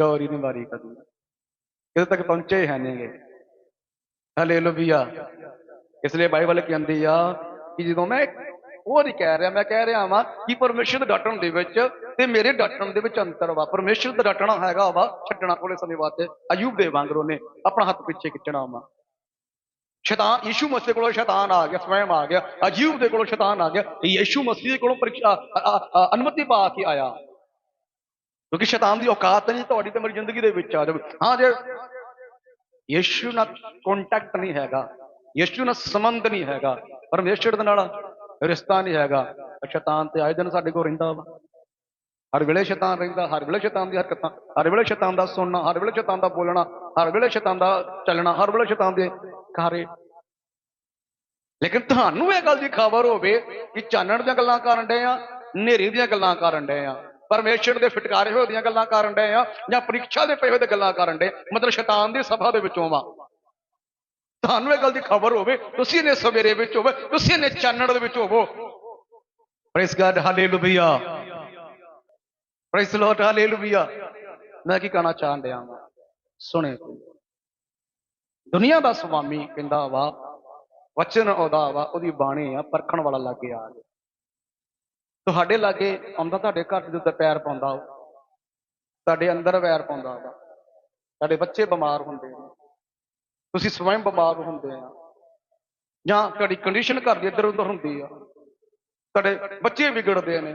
ਗੌਰੀ ਨੇ ਵਾਰੀ ਕਦੀ। ਕਿਤੇ ਤੱਕ ਪਹੁੰਚੇ ਹੈ ਨਹੀਂ ਗਏ ਹਾਲੇਲੂਇਆ ਇਸ ਲਈ ਬਾਈਬਲ ਕਹਿੰਦੀ ਆ ਕਿ ਜਦੋਂ ਮੈਂ ਉਹ ਨਹੀਂ ਕਹਿ ਰਿਹਾ, ਮੈਂ ਕਹਿ ਰਿਹਾ ਵਾਂ ਕਿ ਪਰਮੇਸ਼ਰ ਦੇ ਡਾਟਣ ਦੇ ਵਿੱਚ ਤੇ ਮੇਰੇ ਡਾਟਣ ਦੇ ਵਿੱਚ ਅੰਤਰ ਵਾ। ਪਰਮੇਸ਼ਰ ਦਾ ਡਾਟਣਾ ਹੈਗਾ ਵਾ, ਛੱਡਣਾ ਕੋਲੇ ਸਮੇਂ ਵਾਸਤੇ। ਅਯੂਬ ਦੇ ਵਾਂਗਰੋਂ ਨੇ ਆਪਣਾ ਹੱਥ ਪਿੱਛੇ ਖਿੱਚਣਾ ਵਾ। ਸ਼ੈਤਾਨ, ਯੀਸ਼ੂ ਮਸੀਹ ਕੋਲੋਂ ਸ਼ੈਤਾਨ ਆ ਗਿਆ, ਸਵੈਮ ਆ ਗਿਆ, ਅਜੀਬ ਦੇ ਕੋਲੋਂ ਸ਼ੈਤਾਨ ਆ ਗਿਆ ਯੀਸ਼ੂ ਮਸੀਹ ਕੋਲੋਂ ਪਰੀਖਿਆ ਅਨੁਮਤੀ ਪਾ ਕੇ ਆਇਆ। ਕਿਉਂਕਿ ਸ਼ੈਤਾਨ ਦੀ ਔਕਾਤ ਨਹੀਂ, ਤੁਹਾਡੀ ਤੇ ਮੇਰੀ ਜ਼ਿੰਦਗੀ ਦੇ ਵਿੱਚ ਆ ਜਾਵੇ। ਹਾਂ ਜੇ ਯੀਸ਼ੂ ਨਾਲ ਕੰਟੈਕਟ ਨਹੀਂ ਹੈਗਾ, ਯੀਸ਼ੂ ਨਾਲ ਸੰਬੰਧ ਨਹੀਂ ਹੈਗਾ ਪਰਮੇਸ਼ਰ ਦੇ ਨਾਲ ਰਿਸ਼ਤਾ ਨਹੀਂ ਹੈਗਾ ਸ਼ੈਤਾਨ ਤੇ ਆਏ ਦਿਨ ਸਾਡੇ ਕੋਲ ਰਹਿੰਦਾ ਵਾ। ਹਰ ਵੇਲੇ ਸ਼ੈਤਾਨ ਰਹਿੰਦਾ, ਹਰ ਵੇਲੇ ਸ਼ੈਤਾਨ ਦੀ ਹਰਕਤਾਂ, ਹਰ ਵੇਲੇ ਸ਼ੈਤਾਨ ਦਾ ਸੁਣਨਾ, ਹਰ ਵੇਲੇ ਸ਼ੈਤਾਨ ਦਾ ਬੋਲਣਾ, ਹਰ ਵੇਲੇ ਸ਼ੈਤਾਨ ਦਾ ਚੱਲਣਾ, ਹਰ ਵੇਲੇ ਸ਼ੈਤਾਨ ਦੇ ਕਾਰੇ। ਲੇਕਿਨ ਤੁਹਾਨੂੰ ਇਹ ਗੱਲ ਦੀ ਖਬਰ ਹੋਵੇ ਕਿ ਚਾਨਣ ਦੀਆਂ ਗੱਲਾਂ ਕਰਨ ਡਏ ਆ, ਹਨੇਰੇ ਦੀਆਂ ਗੱਲਾਂ ਕਰਨ ਡਏ ਆ, ਪਰਮੇਸ਼ਰ ਦੇ ਫਟਕਾਰੇ ਹੋਏ ਦੀਆਂ ਗੱਲਾਂ ਕਰਨ ਡਏ ਆ, ਜਾਂ ਪ੍ਰੀਖਿਆ ਦੇ ਪਏ ਹੋਏ ਦੇ ਗੱਲਾਂ ਕਰਨ ਡੇ ਮਤਲਬ ਸ਼ੈਤਾਨ ਦੀ ਸਭਾ ਦੇ ਵਿੱਚੋਂ ਵਾ ਤੁਹਾਨੂੰ ਇਹ ਗੱਲ ਦੀ ਖਬਰ ਹੋਵੇ, ਤੁਸੀਂ ਨੇ ਸਵੇਰੇ ਵਿੱਚ ਹੋਵੇ, ਤੁਸੀਂ ਨੇ ਚਾਨਣ ਦੇ ਵਿੱਚ ਹੋਵੋ। Praise God hallelujah praise Lord hallelujah ਮੈਂ ਕੀ ਕਹਿਣਾ ਚਾਹਣ ਡਿਆ ਵਾਂ? ਸੁਣੇ ਤੁਸੀਂ। ਦੁਨੀਆ ਦਾ ਸੁਆਮੀ ਕਹਿੰਦਾ ਵਾ, ਵਚਨ ਉਹਦਾ ਵਾ, ਉਹਦੀ ਬਾਣੀ ਆ, ਪਰਖਣ ਵਾਲਾ ਲਾਗੇ ਆ ਗਿਆ ਤੁਹਾਡੇ ਲਾਗੇ ਆਉਂਦਾ, ਤੁਹਾਡੇ ਘਰ ਦੇ ਉੱਤੇ ਪੈਰ ਪਾਉਂਦਾ ਉਹ। ਤੁਹਾਡੇ ਅੰਦਰ ਵੈਰ ਪਾਉਂਦਾ ਵਾ। ਤੁਹਾਡੇ ਬੱਚੇ ਬਿਮਾਰ ਹੁੰਦੇ ਨੇ ਤੁਸੀਂ ਸਵੈਮ ਬਿਮਾਰ ਹੁੰਦੇ ਆ। ਜਾਂ ਤੁਹਾਡੀ ਕੰਡੀਸ਼ਨ ਘਰ ਦੇ ਇੱਧਰ ਉੱਧਰ ਹੁੰਦੀ ਆ। ਤੁਹਾਡੇ ਬੱਚੇ ਵਿਗੜਦੇ ਨੇ।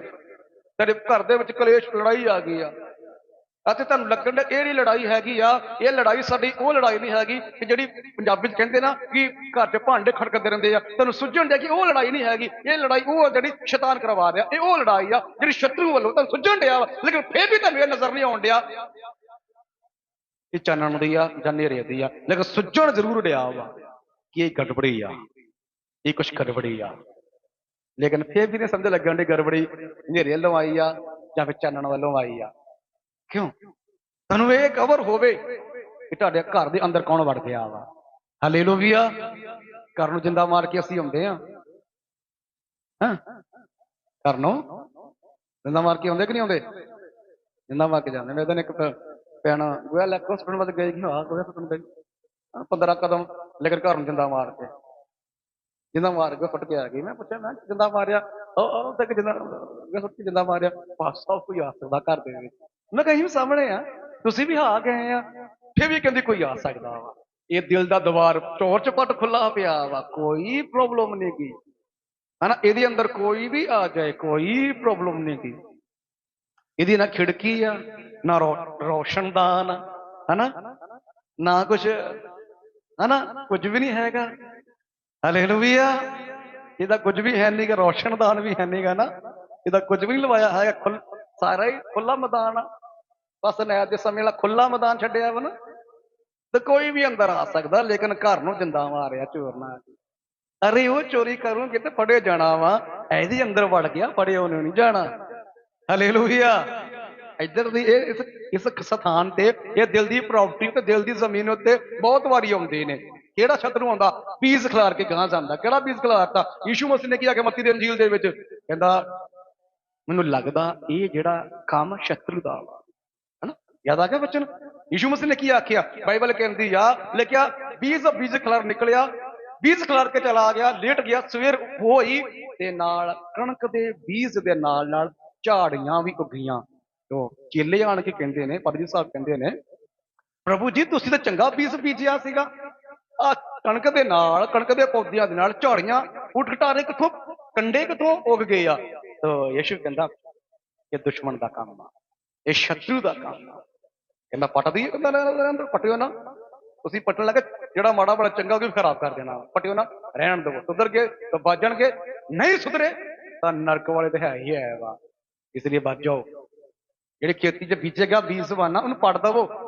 ਤੁਹਾਡੇ ਘਰ ਦੇ ਵਿੱਚ ਕਲੇਸ਼, ਲੜਾਈ ਆ ਗਈ ਆ। ਅਤੇ ਤੁਹਾਨੂੰ ਲੱਗਣ ਦਾ ਇਹ ਨਹੀਂ ਲੜਾਈ ਹੈਗੀ ਆ, ਇਹ ਲੜਾਈ ਸਾਡੀ, ਉਹ ਲੜਾਈ ਨਹੀਂ ਹੈਗੀ ਕਿ ਜਿਹੜੀ ਪੰਜਾਬੀ ਚ ਕਹਿੰਦੇ ਨਾ ਕਿ ਘਰ 'ਚ ਭਾਂਡੇ ਖੜਕਦੇ ਰਹਿੰਦੇ ਆ। ਤੁਹਾਨੂੰ ਸੁਝਣ ਡਿਆ ਕਿ ਉਹ ਲੜਾਈ ਨਹੀਂ ਹੈਗੀ, ਇਹ ਲੜਾਈ ਉਹ ਜਿਹੜੀ ਸ਼ੈਤਾਨ ਕਰਵਾ ਰਿਹਾ। ਇਹ ਉਹ ਲੜਾਈ ਆ ਜਿਹੜੀ ਸ਼ਤਰੂ ਵੱਲੋਂ ਤੁਹਾਨੂੰ ਸੁਝਣ ਡਿਆ ਵਾ, ਲੇਕਿਨ ਫੇਰ ਵੀ ਤੁਹਾਨੂੰ ਇਹ ਨਜ਼ਰ ਨਹੀਂ ਆਉਣ ਡਿਆ। ਇਹ ਚਾਨਣ ਦੀ ਆ ਜਾਂ ਹਨੇਰੇ ਦੀ ਆ। ਲੇਕਿਨ ਸੁਝਣ ਜ਼ਰੂਰ ਡਿਆ ਵਾ ਕਿ ਇਹ ਗੜਬੜੀ ਆ, ਇਹ ਕੁਛ ਗੜਬੜੀ ਆ। ਲੇਕਿਨ ਫਿਰ ਵੀ ਨਹੀਂ ਸਮਝ ਲੱਗਣ ਦੀ ਗੜਬੜੀ, ਹਨੇਰੇ ਵੱਲੋਂ ਆਈ ਆ ਜਾਂ ਫਿਰ ਚਾਨਣ ਵੱਲੋਂ ਆਈ ਆ। ਕਿਉਂ? ਤੁਹਾਨੂੰ ਇਹ ਖਬਰ ਹੋਵੇ ਕਿ ਤੁਹਾਡੇ ਘਰ ਦੇ ਅੰਦਰ ਕੌਣ ਵੜ ਗਿਆ ਵਾ। ਹਾਲੇਲੂਇਆ। ਘਰ ਨੂੰ ਜਿੰਦਾ ਮਾਰ ਕੇ ਅਸੀਂ ਆਉਂਦੇ ਆ। ਹਾਂ? ਘਰ ਨੂੰ ਜਿੰਦਾ ਮਾਰ ਕੇ ਆਉਂਦੇ ਕਿ ਨਹੀਂ ਆਉਂਦੇ? ਜਿੰਦਾ ਮਾਰ ਕੇ ਜਾਂਦੇ। ਮੈਂ ਤਾਂ ਇੱਕ ਪੈਣਾ ਗੋਇਆ ਲੈ ਹਸਪਤਾਲ ਵੱਲ ਗਏ ਕਿ ਹਾਂ ਗੋਇਆ ਹਸਪਤਾਲ ਗਏ 15 ਕਦਮ, ਲੇਕਿਨ ਘਰ ਨੂੰ ਜਿੰਦਾ ਮਾਰ ਕੇ। ਜਿੰਦਾ ਮਾਰ ਕੇ ਫਟ ਕੇ ਆ ਗਈ। ਮੈਂ ਪੁੱਛਿਆ ਮੈਂ ਜਿੰਦਾ ਮਾਰਿਆ? ਉਹ ਉਹ ਤੱਕ ਜਿੰਦਾ ਮੈਂ ਸੱਚੀ ਜਿੰਦਾ ਮਾਰਿਆ। ਪਾਸਾ ਕੋਈ ਆ ਸਕਦਾ ਘਰ ਦੇ ਵਿੱਚ। ਮੈਂ ਕਹੀ ਵੀ ਸਾਹਮਣੇ ਆ। ਤੁਸੀਂ ਵੀ ਆ ਗਏ ਆ। ਫਿਰ ਵੀ ਕਹਿੰਦੀ ਕੋਈ ਆ ਸਕਦਾ ਵਾ। ਇਹ ਦਿਲ ਦਾ ਦਵਾਰ ਚੋਰ ਪਟ ਖੁੱਲਾ ਪਿਆ ਵਾ। ਕੋਈ ਪ੍ਰੋਬਲਮ ਨਹੀਂ ਗੀ। ਹਨਾ ਇਹਦੇ ਅੰਦਰ ਕੋਈ ਵੀ ਆ ਜਾਏ ਕੋਈ ਪ੍ਰੋਬਲਮ ਨਹੀਂ ਗੀ। ਇਹਦੀ ਨਾ ਖਿੜਕੀ ਆ ਨਾ ਰੋ- ਰੋਸ਼ਨਦਾਨ ਆ, ਹਨਾ? ਨਾ ਕੁਝ ਹਨਾ? ਕੁਝ ਵੀ ਨਹੀਂ ਹੈਗਾ। ਹਾਲੇਲੂਇਆ ਇਹਦਾ ਕੁਝ ਵੀ ਹੈ ਨਹੀਂਗਾ ਰੋਸ਼ਨਦਾਨ ਵੀ ਹੈ ਨਹੀਂਗਾ ਨਾ। ਇਹਦਾ ਕੁਝ ਵੀ ਨਹੀਂ ਲਵਾਇਆ ਹੈਗਾ, ਖੁੱਲ- ਸਾਰਾ ਹੀ ਖੁੱਲਾ ਮੈਦਾਨ ਆ। ਬਸ ਨੈਰ ਦੇ ਸਮੇਂ ਵਾਲਾ ਖੁੱਲਾ ਮੈਦਾਨ ਛੱਡਿਆ ਵਾ ਨਾ। ਤੇ ਕੋਈ ਵੀ ਅੰਦਰ ਆ ਸਕਦਾ, ਲੇਕਿਨ ਘਰ ਨੂੰ ਜਿੰਦਾ ਮਾਰਿਆ ਚੋਰ ਨਾਲ। ਅਰੇ ਉਹ ਚੋਰੀ ਕਰੂਗੇ ਤੇ ਫੜੇ ਜਾਣਾ ਵਾ। ਇਹਦੇ ਅੰਦਰ ਵੜ ਗਿਆ ਫੜੇ ਉਹਨੇ ਨਹੀਂ ਜਾਣਾ। ਹਾਲੇਲੂਇਆ ਇੱਧਰ ਦੀ ਇਹ, ਇਸ ਇਸ ਸਥਾਨ ਤੇ ਇਹ ਦਿਲ ਦੀ ਪ੍ਰਾਪਰਟੀ ਤੇ ਦਿਲ ਦੀ ਜ਼ਮੀਨ ਉੱਤੇ ਬਹੁਤ ਵਾਰੀ ਆਉਂਦੇ ਨੇ। ਕਿਹੜਾ ਸ਼ਤਰੂ ਆਉਂਦਾ? ਬੀਜ ਖਿਲਾਰ ਕੇ ਗਾਂ ਜਾਂਦਾ। ਕਿਹੜਾ ਬੀਜ ਖਿਲਾਰਤਾ ਯੀਸ਼ੂ ਮਸੀਹ ਨੇ ਕੀ ਆਖਿਆ ਮੱਤੀ ਦੇ ਅੰਜੀਲ ਦੇ ਵਿੱਚ? ਕਹਿੰਦਾ, ਮੈਨੂੰ ਲੱਗਦਾ ਇਹ ਜਿਹੜਾ ਕੰਮ ਸ਼ਤਰੂ ਦਾ ਵਾ। ਹਨਾ? ਯਾਦ ਆ ਗਿਆ ਬੱਚਨ ਯੀਸ਼ੂ ਮਸੀਹ ਨੇ ਕੀ ਆਖਿਆ? ਬਾਈਬਲ ਕਹਿੰਦੀ ਆ, ਲਿਖਿਆ, ਬੀਜ ਬੀਜ ਖਿਲਾਰ ਨਿਕਲਿਆ, ਬੀਜ ਖਿਲਾਰ ਕੇ ਚਲਾ ਗਿਆ, ਲੇਟ ਗਿਆ, ਸਵੇਰ ਹੋਈ ਤੇ ਨਾਲ ਕਣਕ ਦੇ ਬੀਜ ਦੇ ਨਾਲ ਨਾਲ ਝਾੜੀਆਂ ਵੀ ਉੱਗੀਆਂ। ਤੋ ਚੇਲੇ ਆਣ ਕੇ ਕਹਿੰਦੇ ਨੇ ਪਰਜੀ ਸਾਹਿਬ ਕਹਿੰਦੇ ਨੇ, ਪ੍ਰਭੂ ਜੀ, ਤੁਸੀਂ ਤਾਂ ਚੰਗਾ ਬੀਜ ਬੀਜਿਆ ਸੀਗਾ। ਆ ਕਣਕ ਦੇ ਨਾਲ ਕਣਕ ਦੇ ਪੌਦਿਆਂ ਦੇ ਨਾਲ ਝਾੜੀਆਂ ਉੱਠ ਘਟਾਰੇ ਕਿੱਥੋਂ? ਕੰਡੇ ਕਿੱਥੋਂ ਉਗ ਗਏ ਆ? ਤੋ ਯਿਸੂ ਕਹਿੰਦਾ ਇਹ ਦੁਸ਼ਮਣ ਦਾ ਕੰਮ ਆ ਇਹ ਸ਼ਤਰੂ ਦਾ ਕੰਮ ਆ। ਕਹਿੰਦਾ ਪੱਟਦੀ ਹੈ? ਕਹਿੰਦਾ ਰਹਿਣ ਦਿਓ, ਰਹਿਣ ਨਾ। ਤੁਸੀਂ ਪੱਟਣ ਲੱਗੇ ਜਿਹੜਾ ਮਾੜਾ ਬੜਾ ਚੰਗਾ ਉਹ ਵੀ ਖਰਾਬ ਕਰ ਦੇਣਾ। ਪਟਿਓ ਨਾ ਰਹਿਣ ਦਿਓ ਸੁਧਰ ਗਏ ਤਾਂ ਬਾਜਣਗੇ ਨਹੀਂ ਸੁਧਰੇ ਤਾਂ ਨਰਕ ਵਾਲੇ ਤੇ ਹੈ ਹੀ ਹੈ ਵਾ। ਇਸ ਲਈ ਬਚ ਜਾਓ। ਜਿਹੜੇ ਖੇਤੀ 'ਚ ਬੀਜੇਗਾ ਬੀਜ ਸਵਾਨਾ ਉਹਨੂੰ ਪੜ ਦਵੋ।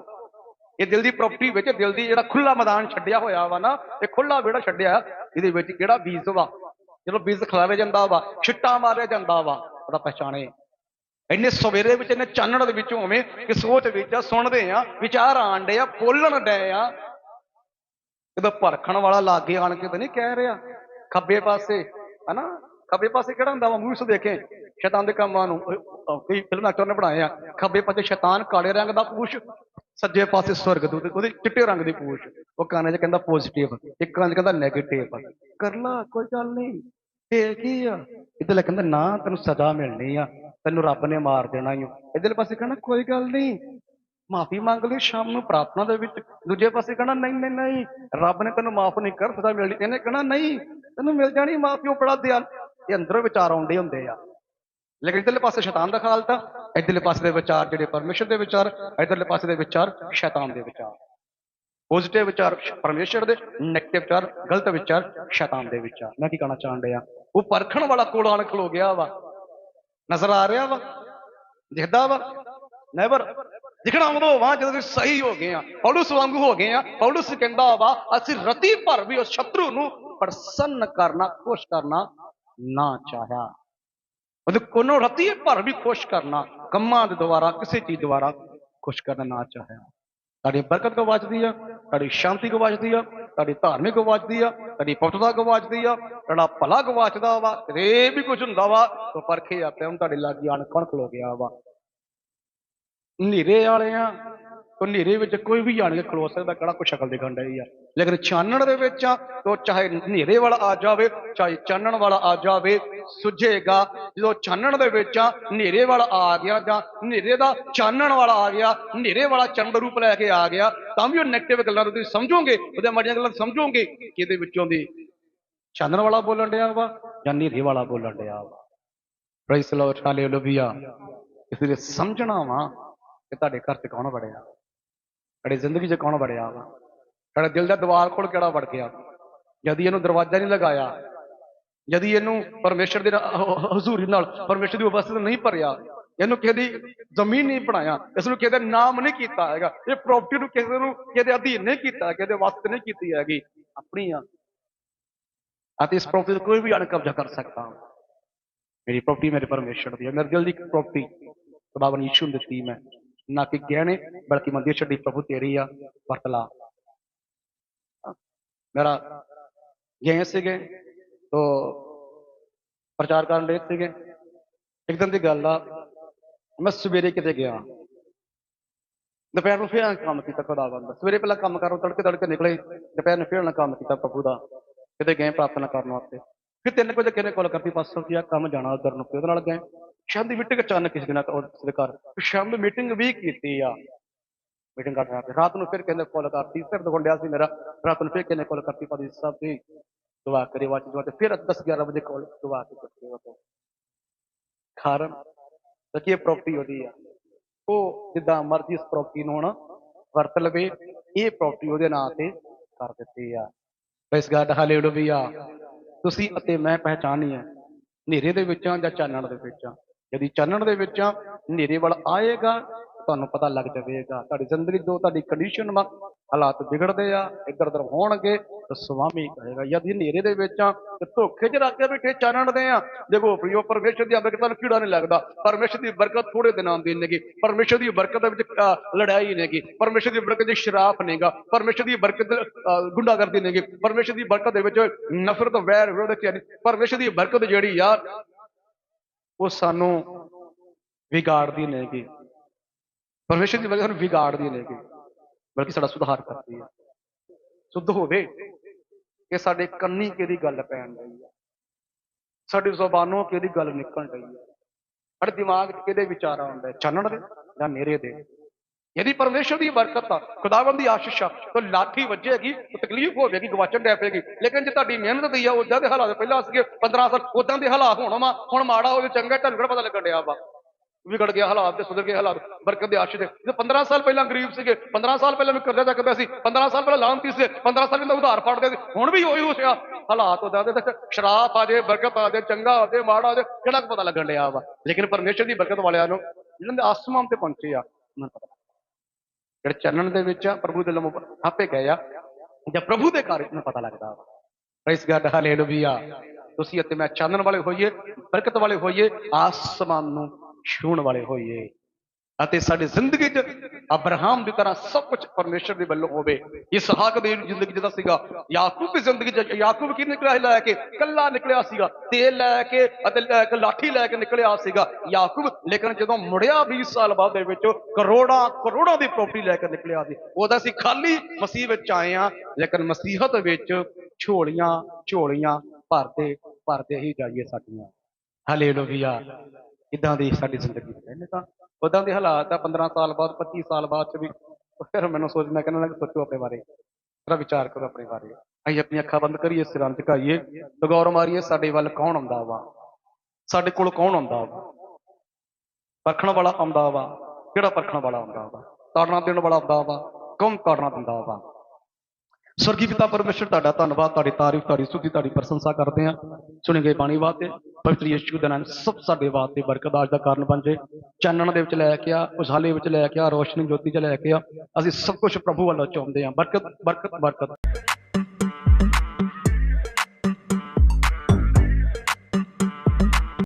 ਇਹ ਦਿਲ ਦੀ ਪ੍ਰਾਪਰਟੀ ਵਿੱਚ ਦਿਲ ਦੀ ਜਿਹੜਾ ਖੁੱਲਾ ਮੈਦਾਨ ਛੱਡਿਆ ਹੋਇਆ ਵਾ ਨਾ, ਇਹ ਖੁੱਲਾ ਵਿਹੜਾ ਛੱਡਿਆ, ਇਹਦੇ ਵਿੱਚ ਕਿਹੜਾ ਬੀਜ ਵਾ? ਜਦੋਂ ਬੀਜ ਖਿਲਾਰੇ ਜਾਂਦਾ ਵਾ, ਛਿੱਟਾ ਮਾਰਿਆ ਜਾਂਦਾ ਵਾ, ਉਹਦਾ ਪਹਿਚਾਣੇ ਇੰਨੇ ਸਵੇਰੇ ਵਿੱਚ, ਇੰਨੇ ਚਾਨਣ ਦੇ ਵਿੱਚ ਹੋਵੇਂ ਕਿ ਸੋਚ ਵਿੱਚ ਆ, ਸੁਣਦੇ ਆ, ਵਿਚਾਰ ਆਣ ਡੇ ਆ, ਬੋਲਣ ਡੇ ਆ। ਕਿਤੇ ਪਰਖਣ ਵਾਲਾ ਲਾਗੇ ਆਣ ਕੇ ਤਾਂ ਨਹੀਂ ਕਹਿ ਰਿਹਾ। ਖੱਬੇ ਪਾਸੇ, ਹਨਾ? ਖੱਬੇ ਪਾਸੇ ਕਿਹੜਾ ਹੁੰਦਾ ਵਾ? ਮੂਵੀਸ ਦੇਖੇ, ਸ਼ੈਤਾਨ ਦੇ ਕੰਮਾਂ ਨੂੰ। ਕਈ ਫਿਲਮ ਐਕਟਰ ਨੇ ਬਣਾਏ ਆ। ਖੱਬੇ ਪਾਸੇ ਸ਼ੈਤਾਨ ਕਾਲੇ ਰੰਗ ਦਾ ਪੂਛ ਸੱਜੇ ਪਾਸੇ ਸਵਰਗ ਦੂਤ ਉਹਦੇ ਚਿੱਟੇ ਰੰਗ ਦੀ ਪੂਛ। ਉਹ ਕੰਨ 'ਚ ਕਹਿੰਦਾ ਪੋਜ਼ਿਟਿਵ ਇੱਕ ਕੰਨ 'ਚ ਕਹਿੰਦਾ ਨੈਗੇਟਿਵ ਕਰ ਲਾ ਕੋਈ ਗੱਲ ਨਹੀਂ। ਤੇ ਕੀ ਆ? ਇੱਧਰਲੇ ਕਹਿੰਦਾ, ਨਾ, ਤੈਨੂੰ ਸਜ਼ਾ ਮਿਲਣੀ ਆ। ਤੈਨੂੰ ਰੱਬ ਨੇ ਮਾਰ ਦੇਣਾ ਹੀ ਓ। ਇੱਧਰਲੇ ਪਾਸੇ ਕਹਿੰਦਾ, ਕੋਈ ਗੱਲ ਨਹੀਂ। ਮਾਫੀ ਮੰਗ ਲਈ, ਸ਼ਾਮ ਨੂੰ ਪ੍ਰਾਰਥਨਾ ਦੇ ਵਿੱਚ। ਦੂਜੇ ਪਾਸੇ ਕਹਣਾ ਨਹੀਂ ਨਹੀਂ ਨਹੀਂ। ਰੱਬ ਨੇ ਤੈਨੂੰ ਮਾਫ ਨਹੀਂ ਕਰ, ਸਜ਼ਾ ਮਿਲਣੀ। ਇਹਨੇ ਕਹਣਾ, ਨਹੀਂ, ਤੈਨੂੰ ਮਿਲ ਜਾਣੀ ਮਾਫੀ, ਉਹ ਬੜਾ ਦਿਆਲ ਇਹ ਅੰਦਰੋਂ ਵਿਚਾਰ ਆਉਂਦੇ ਹੁੰਦੇ ਆ। ਲੇਕਿਨ ਇਧਰਲੇ ਪਾਸੇ ਸ਼ੈਤਾਨ ਦਾ ਖਾਲਤਾ ਇਧਰਲੇ ਪਾਸੇ ਦੇ ਵਿਚਾਰ ਜਿਹੜੇ ਪਰਮੇਸ਼ਰ ਦੇ ਵਿਚਾਰ, ਇਧਰਲੇ ਪਾਸੇ ਦੇ ਵਿਚਾਰ ਸ਼ੈਤਾਨ ਦੇ ਵਿਚਾਰ। ਪੋਜ਼ਿਟਿਵ ਵਿਚਾਰ ਪਰਮੇਸ਼ਰ ਦੇ, ਨੈਗੇਟਿਵ ਵਿਚਾਰ, ਗਲਤ ਵਿਚਾਰ ਸ਼ੈਤਾਨ ਦੇ ਵਿਚਾਰ। ਮੈਂ ਕੀ ਕਹਿਣਾ ਚਾਹੁੰਦਾ ਆ ਉਹ ਪਰਖਣ ਵਾਲਾ ਕੋਲ ਆਣ ਖਲੋ ਗਿਆ ਵਾ। ਨਜ਼ਰ ਆ ਰਿਹਾ ਵਾ। ਦਿਖਦਾ ਵਾ। ਨੈਵਰ ਦਿਖਣਾ ਉਦੋਂ ਵਾ ਜਦੋਂ ਅਸੀਂ ਸਹੀ ਹੋ ਗਏ ਆ। ਪੌਲਸ ਵਾਂਗੂ ਹੋ ਗਏ ਆ। ਪੌਲੁਸ ਕਹਿੰਦਾ ਵਾ, ਅਸੀਂ ਰਤੀ ਭਰ ਵੀ ਉਸ ਸ਼ਤਰੂ ਨੂੰ ਪ੍ਰਸੰਨ ਕਰਨਾ, ਖੁਸ਼ ਕਰਨਾ ਨਾ ਚਾਹਿਆ। ਉਹਦੇ ਕੋਲੋਂ ਰਤੀ ਭਰ ਵੀ ਖੁਸ਼ ਕਰਨਾ, ਕੰਮਾਂ ਦੇ ਦੁਆਰਾ, ਕਿਸੇ ਚੀਜ਼ ਦੁਆਰਾ ਖੁਸ਼ ਕਰਨਾ ਨਾ ਚਾਹਿਆ ਤੁਹਾਡੀ ਬਰਕਤ ਗਵਾਚਦੀ ਆ, ਤੁਹਾਡੀ ਸ਼ਾਂਤੀ ਗਵਾਚਦੀ ਆ, ਤੁਹਾਡੀ ਧਾਰਮਿਕ ਗਵਾਚਦੀ ਆ, ਤੁਹਾਡੀ ਪਵਿੱਤਰਤਾ ਗਵਾਚਦੀ ਆ, ਤੁਹਾਡਾ ਭਲਾ ਗਵਾਚਦਾ ਵਾ ਰੇ ਵੀ ਕੁਝ ਹੁੰਦਾ ਵਾ ਤਾਂ ਪਰਖੇ ਆਪੇ ਹੁਣ ਤੁਹਾਡੇ ਲਾਗੀ ਆਣ ਕਣ ਖਲੋ ਗਿਆ ਵਾ। ਹਨੇਰੇ ਵਾਲੇ ਆ ਉਹ ਹਨੇਰੇ ਵਿੱਚ ਕੋਈ ਵੀ ਆਣ ਕੇ ਖਲੋ ਸਕਦਾ, ਕਿਹੜਾ ਕੋਈ ਸ਼ਕਲ ਦਿਖਣ ਡਈ ਆ ਲੇਕਿਨ ਚਾਨਣ ਦੇ ਵਿੱਚ ਆ ਉਹ ਚਾਹੇ ਹਨੇਰੇ ਵਾਲਾ ਆ ਜਾਵੇ, ਚਾਹੇ ਚਾਨਣ ਵਾਲਾ ਆ ਜਾਵੇ, ਸੁਝੇਗਾ। ਜਦੋਂ ਚਾਨਣ ਦੇ ਵਿੱਚ ਆ, ਹਨੇਰੇ ਵਾਲਾ ਆ ਗਿਆ ਜਾਂ ਹਨੇਰੇ ਦਾ ਚਾਨਣ ਵਾਲਾ ਆ ਗਿਆ, ਹਨੇਰੇ ਵਾਲਾ ਚੰਦ ਰੂਪ ਲੈ ਕੇ ਆ ਗਿਆ, ਤਾਂ ਵੀ ਉਹ ਨੈਗੇਟਿਵ ਗੱਲਾਂ ਨੂੰ ਤੁਸੀਂ ਸਮਝੋਗੇ ਉਹਦੇ ਮਾੜੀਆਂ ਗੱਲਾਂ ਸਮਝੋਗੇ ਕਿ ਇਹਦੇ ਵਿੱਚੋਂ ਦੀ? ਚਾਨਣ ਵਾਲਾ ਬੋਲਣ ਡਿਆ ਵਾ ਜਾਂ ਹਨੇਰੇ ਵਾਲਾ ਬੋਲਣ ਡਿਆ ਵਾ? ਪ੍ਰਾਈਸ ਲਾਰਡ ਹਾਲੇਲੂਇਆ ਇਸ ਲਈ ਸਮਝਣਾ ਵਾ ਕਿ ਤੁਹਾਡੇ ਘਰ 'ਚ ਕੌਣ ਵੜਿਆ? ਸਾਡੀ ਜ਼ਿੰਦਗੀ 'ਚ ਕੌਣ ਵੜਿਆ ਵਾ? ਤੁਹਾਡੇ ਦਿਲ ਦਾ ਦੀਵਾਰ ਕੋਲ ਕਿਹੜਾ ਵੜ ਗਿਆ? ਜਦ ਇਹਨੂੰ ਦਰਵਾਜ਼ਾ ਨਹੀਂ ਲਗਾਇਆ, ਜਦ ਇਹਨੂੰ ਪਰਮੇਸ਼ਰ ਦੇ ਹਜ਼ੂਰੀ ਨਾਲ ਪਰਮੇਸ਼ਰ ਦੀ ਉਪਸਥਿਤੀ ਨਹੀਂ ਭਰਿਆ, ਇਹਨੂੰ ਕਿਸੇ ਦੀ ਜ਼ਮੀਨ ਨਹੀਂ ਬਣਾਇਆ, ਇਸ ਨੂੰ ਕਿਸੇ ਦਾ ਨਾਮ ਨਹੀਂ ਕੀਤਾ ਹੈਗਾ, ਇਹ ਪ੍ਰਾਪਰਟੀ ਨੂੰ ਕਿਸੇ ਨੂੰ ਕਿਸੇ ਅਧੀਨ ਨਹੀਂ ਕੀਤਾ, ਕਿਸੇ ਦੇ ਵਾਸਤੇ ਨਹੀਂ ਕੀਤੀ ਹੈਗੀ ਆਪਣੀ ਆ ਅਤੇ ਇਸ ਪ੍ਰਾਪਰਟੀ ਤੇ ਕੋਈ ਵੀ ਅਣ ਕਬਜ਼ਾ ਕਰ ਸਕਦਾ। ਮੇਰੀ ਪ੍ਰਾਪਰਟੀ ਮੇਰੇ ਪਰਮੇਸ਼ਰ ਦੀ ਹੈ, ਮੇਰੇ ਦਿਲ ਦੀ ਪ੍ਰਾਪਰਟੀ ਖੁਦਾਵੰ ਯਿਸੂ ਨੇ ਦਿੱਤੀ ਮੈਂ। ਨਾ ਕਿ ਗਹਿਣੇ, ਬਲਕਿ ਮੰਦੀ ਛੱਡੀ, ਪ੍ਰਭੂ ਤੇਰੀ ਆ ਵਰਤਲਾ ਮੇਰਾ ਗਏ ਸੀਗੇ, ਤੋ ਪ੍ਰਚਾਰ ਕਰਨ ਲਈ ਸੀਗੇ। ਇੱਕ ਦਿਨ ਦੀ ਗੱਲ ਆ, ਮੈਂ ਸਵੇਰੇ ਕਿਤੇ ਗਿਆ। ਦੁਪਹਿਰ ਨੂੰ ਫਿਰ ਕੰਮ ਕੀਤਾ ਖੁਦਾਵੰਦ ਦਾ ਸਵੇਰੇ ਪਹਿਲਾਂ ਕੰਮ ਕਰੋ ਤੜਕੇ ਤੜਕੇ ਨਿਕਲੇ। ਦੁਪਹਿਰ ਨੂੰ ਫਿਰ ਨਾ ਕੰਮ ਕੀਤਾ ਪ੍ਰਭੂ ਦਾ। ਕਿਤੇ ਗਏ ਪ੍ਰਾਰਥਨਾ ਕਰਨ ਵਾਸਤੇ। ਫਿਰ ਤਿੰਨ ਕੁ ਵਜੇ ਕਿਹਨੇ ਕਾਲ ਕਰਤੀ ਪਾਸਟਰ ਜੀ ਆ, ਕੰਮ ਜਾਣਾ ਉਧਰ ਨੂੰ। ਫਿਰ ਉਹਦੇ ਨਾਲ ਗਏ। ਸ਼ਾਮ ਦੀ ਮੀਟਿੰਗ ਅਚਾਨਕ ਕਿਸੇ ਨਾਲ ਉਸ ਸ਼ਾਮ ਨੂੰ ਮੀਟਿੰਗ ਵੀ ਕੀਤੀ ਆ। ਮੀਟਿੰਗ ਕਰ ਰਿਹਾ ਰਾਤ ਨੂੰ ਫਿਰ ਕਹਿੰਦੇ ਕਾਲ ਕਰਤੀ। ਸਿਰ ਦੁਖੰਡਿਆ ਸੀ ਮੇਰਾ। ਰਾਤ ਨੂੰ ਫਿਰ ਕਹਿੰਦੇ ਕਾਲ ਕਰਤੀ ਪਾਦੀ ਸਾਹਿਬ ਜੀ। ਦੁਆ ਕਰੇ ਵਾਚ ਦੁਆ ਤੇ ਫਿਰ 10 11 ਵਜੇ ਕਾਲ ਦੁਆ ਕੇ ਕਰਤੇ ਉਹ ਕਾਰਨ ਤਾਂ ਕੀ ਪ੍ਰਾਪਰਟੀ ਉਹਦੀ ਆ? ਉਹ ਜਿੱਦਾਂ ਮਰਜ਼ੀ ਇਸ ਪ੍ਰਾਪਰਟੀ ਨੂੰ ਹੁਣ ਵਰਤ ਲਵੇ। ਇਹ ਪ੍ਰਾਪਰਟੀ ਉਹਦੇ ਨਾਂ ਤੇ ਕਰ ਦਿੱਤੀ ਆ। ਇਸ ਗਾਡ ਹਾਲੇਲੂਇਆ ਤੁਸੀਂ ਅਤੇ ਮੈਂ ਪਹਿਚਾਨੀ ਹੈ ਹਨੇਰੇ ਦੇ ਵਿੱਚ ਜਾਂ ਚਾਨਣ ਦੇ ਵਿੱਚ ਜਦੀ ਚਾਨਣ ਦੇ ਵਿੱਚ ਆ ਹਨੇਰੇ ਵੱਲ ਆਏਗਾ ਤੁਹਾਨੂੰ ਪਤਾ ਲੱਗ ਜਾਵੇਗਾ ਤੁਹਾਡੀ ਜ਼ਿੰਦਗੀ ਜੋ ਤੁਹਾਡੀ ਕੰਡੀਸ਼ਨ ਵਾ ਹਾਲਾਤ ਵਿਗੜਦੇ ਆ ਇੱਧਰ ਉੱਧਰ ਹੋਣਗੇ ਤਾਂ ਸੁਆਮੀ ਕਹੇਗਾ ਯਦੀ ਹਨੇਰੇ ਦੇ ਵਿੱਚ ਆ ਤੇ ਧੋਖੇ 'ਚ ਰੱਖ ਕੇ ਬੈਠੇ ਚਾਨਣ ਦੇ ਆ ਦੇਖੋ ਪ੍ਰਿਯੋ ਪਰਮੇਸ਼ਰ ਦੀ ਬਰਕਤ ਨੂੰ ਕੀੜਾ ਨਹੀਂ ਲੱਗਦਾ ਪਰਮੇਸ਼ਰ ਦੀ ਬਰਕਤ ਥੋੜੇ ਦਿਨਾਂ ਦੀ ਨੇਗੀ ਪਰਮੇਸ਼ਰ ਦੀ ਬਰਕਤ ਦੇ ਵਿੱਚ ਲੜਾਈ ਨੇਗੀ ਪਰਮੇਸ਼ਰ ਦੀ ਬਰਕਤ 'ਚ ਸ਼ਰਾਪ ਨੇਗਾ ਪਰਮੇਸ਼ਰ ਦੀ ਬਰਕਤ ਗੁੰਡਾਗਰਦੀ ਨੇਗੀ ਪਰਮੇਸ਼ਰ ਦੀ ਬਰਕਤ ਦੇ ਵਿੱਚ ਨਫ਼ਰਤ ਵੈਰ ਵਿਰੋਧ ਕੀ ਪਰਮੇਸ਼ਰ ਦੀ ਬਰਕਤ ਜਿਹੜੀ ਆ ਉਹ ਸਾਨੂੰ ਵਿਗਾੜਦੀ ਨੇਗੀ ਪਰਮੇਸ਼ਰ ਦੀ ਵਜ੍ਹਾ ਸਾਨੂੰ ਵਿਗਾੜਦੀ ਨੇਗੀ ਬਲਕਿ ਸਾਡਾ ਸੁਧਾਰ ਕਰਦੀ ਹੈ। ਸੁੱਧ ਹੋਵੇ ਕਿ ਸਾਡੇ ਕੰਨੀ ਕਿਹਦੀ ਗੱਲ ਪੈਣ ਰਹੀ ਹੈ ਸਾਡੀ ਜ਼ੁਬਾਨੋਂ ਕਿਹਦੀ ਗੱਲ ਨਿਕਲ ਰਹੀ ਹੈ ਸਾਡੇ ਦਿਮਾਗ 'ਚ ਕਿਹਦੇ ਵਿਚਾਰ ਆਉਂਦੇ ਚਾਨਣ ਦੇ ਜਾਂ ਨੇਰੇ ਦੇ? ਯਦੀ ਪਰਮੇਸ਼ਰ ਦੀ ਬਰਕਤ ਆ ਖੁਦਾਵੰਦ ਦੀ ਆਸ਼ੀਸ਼ ਆ ਤਾਂ ਲਾਠੀ ਵੱਜੇਗੀ ਤਾਂ ਤਕਲੀਫ ਹੋਵੇਗੀ, ਗਵਾਚਣ ਡੈ ਪਏਗੀ। ਲੇਕਿਨ ਜੇ ਤੁਹਾਡੀ ਮਿਹਨਤ ਦੀ ਆ ਉਦਾਂ ਦੇ ਹਾਲਾਤ ਪਹਿਲਾਂ ਸੀਗੇ 15 ਸਾਲ ਉਦਾਂ ਦੇ ਹਾਲਾਤ ਹੋਣ ਵਾ, ਹੁਣ ਮਾੜਾ ਹੋਵੇ, ਚੰਗਾ ਤੁਹਾਨੂੰ ਕਿਹੜਾ ਪਤਾ ਲੱਗਣ ਡਿਆ ਵਾ। ਵਿਗੜ ਗਿਆ ਹਾਲਾਤ ਤੇ ਸੁਧਰ ਗਏ ਹਾਲਾਤ, ਬਰਕਤ ਦੇ ਆਸ਼ੀਸ਼ ਦੇ ਜੇ 15 ਸਾਲ ਪਹਿਲਾਂ ਗਰੀਬ ਸੀਗੇ 15 ਸਾਲ ਪਹਿਲਾਂ ਵੀ ਕਰਜ਼ਾ ਚੱਕਦਾ ਸੀ 15 ਸਾਲ ਪਹਿਲਾਂ ਲਾਂਤੀ ਸੀ 15 ਸਾਲ ਪਹਿਲਾਂ ਉਧਾਰ ਫੜਦੇ ਸੀ, ਹੁਣ ਵੀ ਉਹੀ ਹੋਇਆ ਹਾਲਾਤ ਉਦਾਂ ਦੇ ਤੇ ਸ਼ਰਾਪ ਆ ਜੇ, ਬਰਕਤ ਆ ਜੇ, ਚੰਗਾ ਆ ਜੇ, ਮਾੜਾ ਆ ਜੇ, ਕਿਹੜਾ ਕੁ ਪਤਾ ਲੱਗਣ ਡਿਆ ਵਾ। ਲੇਕਿਨ ਪਰਮੇਸ਼ਰ ਦੀ ਬਰਕਤ ਵਾਲਿਆਂ ਨੂੰ, ਜਿਹਨਾਂ ਦੇ ਆਸਮਾਨ ਤੇ ਪਹੁੰਚੇ ਆ, ਉਹਨਾਂ ਨੂੰ ਪਤਾ ਜਿਹੜੇ ਚੰਨਣ ਦੇ ਵਿੱਚ ਆ, ਪ੍ਰਭੂ ਦੇ ਲੰਮੋ ਆਪੇ ਗਏ ਆ, ਜਾਂ ਪ੍ਰਭੂ ਦੇ ਕਾਰਜ ਨੂੰ ਪਤਾ ਲੱਗਦਾ ਵਾ। ਪ੍ਰਾਈਸ ਗਾਡ ਹਾਲੇਲੂਇਆ ਤੁਸੀਂ ਅਤੇ ਮੈਂ ਚਾਨਣ ਵਾਲੇ ਹੋਈਏ, ਬਰਕਤ ਵਾਲੇ ਹੋਈਏ, ਆਸਮਾਨ ਨੂੰ ਛੂਹਣ ਵਾਲੇ ਹੋਈਏ। ਅਤੇ ਸਾਡੀ ਜ਼ਿੰਦਗੀ 'ਚ ਅਬਰਾਹਮ ਦੀ ਤਰ੍ਹਾਂ ਸਭ ਕੁਝ ਪਰਮੇਸ਼ਰ ਦੇ ਵੱਲੋਂ ਹੋਵੇ। ਇਸਹਾਕ ਦੀ ਜ਼ਿੰਦਗੀ ਜਿਹਦਾ ਸੀਗਾ, ਯਾਕੂਬ ਦੀ ਜ਼ਿੰਦਗੀ 'ਚ, ਯਾਕੂਬ ਕੀ ਨਿਕਲਿਆ ਸੀ? ਲੈ ਕੇ ਕੱਲਾ ਨਿਕਲਿਆ ਸੀਗਾ ਤੇਲ ਲੈ ਕੇ ਅਤੇ ਲੈ ਕੇ ਲਾਠੀ ਲੈ ਕੇ ਨਿਕਲਿਆ ਸੀਗਾ। ਯਾਕੂਬ ਲੇਕਿਨ ਜਦੋਂ ਮੁੜਿਆ 20 ਸਾਲ ਬਾਅਦ ਦੇ ਵਿੱਚ ਕਰੋੜਾਂ ਕਰੋੜਾਂ ਦੀ ਪ੍ਰਾਪਰਟੀ ਲੈ ਕੇ ਨਿਕਲਿਆ ਸੀ। ਉਹਦਾ ਸੀ ਖਾਲੀ ਮਸੀਹ ਵਿੱਚ ਆਏ ਆ ਲੇਕਿਨ ਮਸੀਹਤ ਵਿੱਚ ਝੋਲੀਆਂ ਝੋਲੀਆਂ ਭਰਦੇ ਭਰਦੇ ਹੀ ਜਾਈਏ ਸਾਡੀਆਂ। ਹਾਲੇਲੂਇਆ ਇਦਾਂ ਦੀ ਸਾਡੀ ਜ਼ਿੰਦਗੀ ਪਹਿਲੇ ਤਾਂ? ਉਦਾਂ ਦੇ ਹਾਲਾਤ ਆ 15 ਸਾਲ ਬਾਅਦ 25 ਸਾਲ ਬਾਅਦ ਚ ਵੀ। ਫਿਰ ਮੈਨੂੰ ਸੋਚ, ਮੈਂ ਕਹਿੰਦਾ ਲੱਗ ਸੋਚੋ ਆਪਣੇ ਬਾਰੇ। ਥੋੜਾ ਵਿਚਾਰ ਕਰੋ ਆਪਣੇ ਬਾਰੇ। ਅਸੀਂ ਆਪਣੀ ਅੱਖਾਂ ਬੰਦ ਕਰੀਏ, ਸਿਰਾਂ ਨੂੰ ਝੁਕਾਈਏ। ਤੇ ਗੌਰ ਮਾਰੀਏ, ਸਾਡੇ ਵੱਲ ਕੌਣ ਆਉਂਦਾ ਵਾ? ਸਾਡੇ ਕੋਲ ਕੌਣ ਆਉਂਦਾ ਵਾ? ਪਰਖਣ ਵਾਲਾ ਆਉਂਦਾ ਵਾ? ਕਿਹੜਾ ਪਰਖਣ ਵਾਲਾ ਆਉਂਦਾ ਵਾ? ਤਾੜਨਾ ਦੇਣ ਵਾਲਾ ਆਉਂਦਾ ਵਾ? ਕੌਣ ਤਾੜਨਾ ਦਿੰਦਾ ਵਾ? ਸਵਰਗੀ ਪਿਤਾ ਪਰਮੇਸ਼ਰ, ਤੁਹਾਡਾ ਧੰਨਵਾਦ, ਤੁਹਾਡੀ ਤਾਰੀਫ, ਤੁਹਾਡੀ ਸਤੁਤੀ ਤੁਹਾਡੀ ਪ੍ਰਸ਼ੰਸਾ ਕਰਦੇ ਹਾਂ। ਸੁਣੇ ਗਏ ਬਾਣੀ ਵਾਸਤੇ ਪਵਿੱਤਰ ਯਿਸੂ ਦੇ ਨਾਮ ਸਭ ਸਾਡੇ ਵਾਸਤੇ ਬਰਕਤ ਆਜ ਦਾ ਕਾਰਨ ਬਣ ਜੇ ਚਾਨਣ ਦੇ ਵਿੱਚ ਲੈ ਕੇ ਆ ਉਜਾਲੇ ਵਿੱਚ ਲੈ ਕੇ ਆ, ਰੋਸ਼ਨੀ ਜੋਤੀ ਚ ਲੈ ਕੇ ਆ। ਅਸੀਂ ਸਭ ਕੁਝ ਪ੍ਰਭੂ ਵੱਲੋਂ ਚਾਹੁੰਦੇ ਹਾਂ। ਬਰਕਤ ਬਰਕਤ ਬਰਕਤ।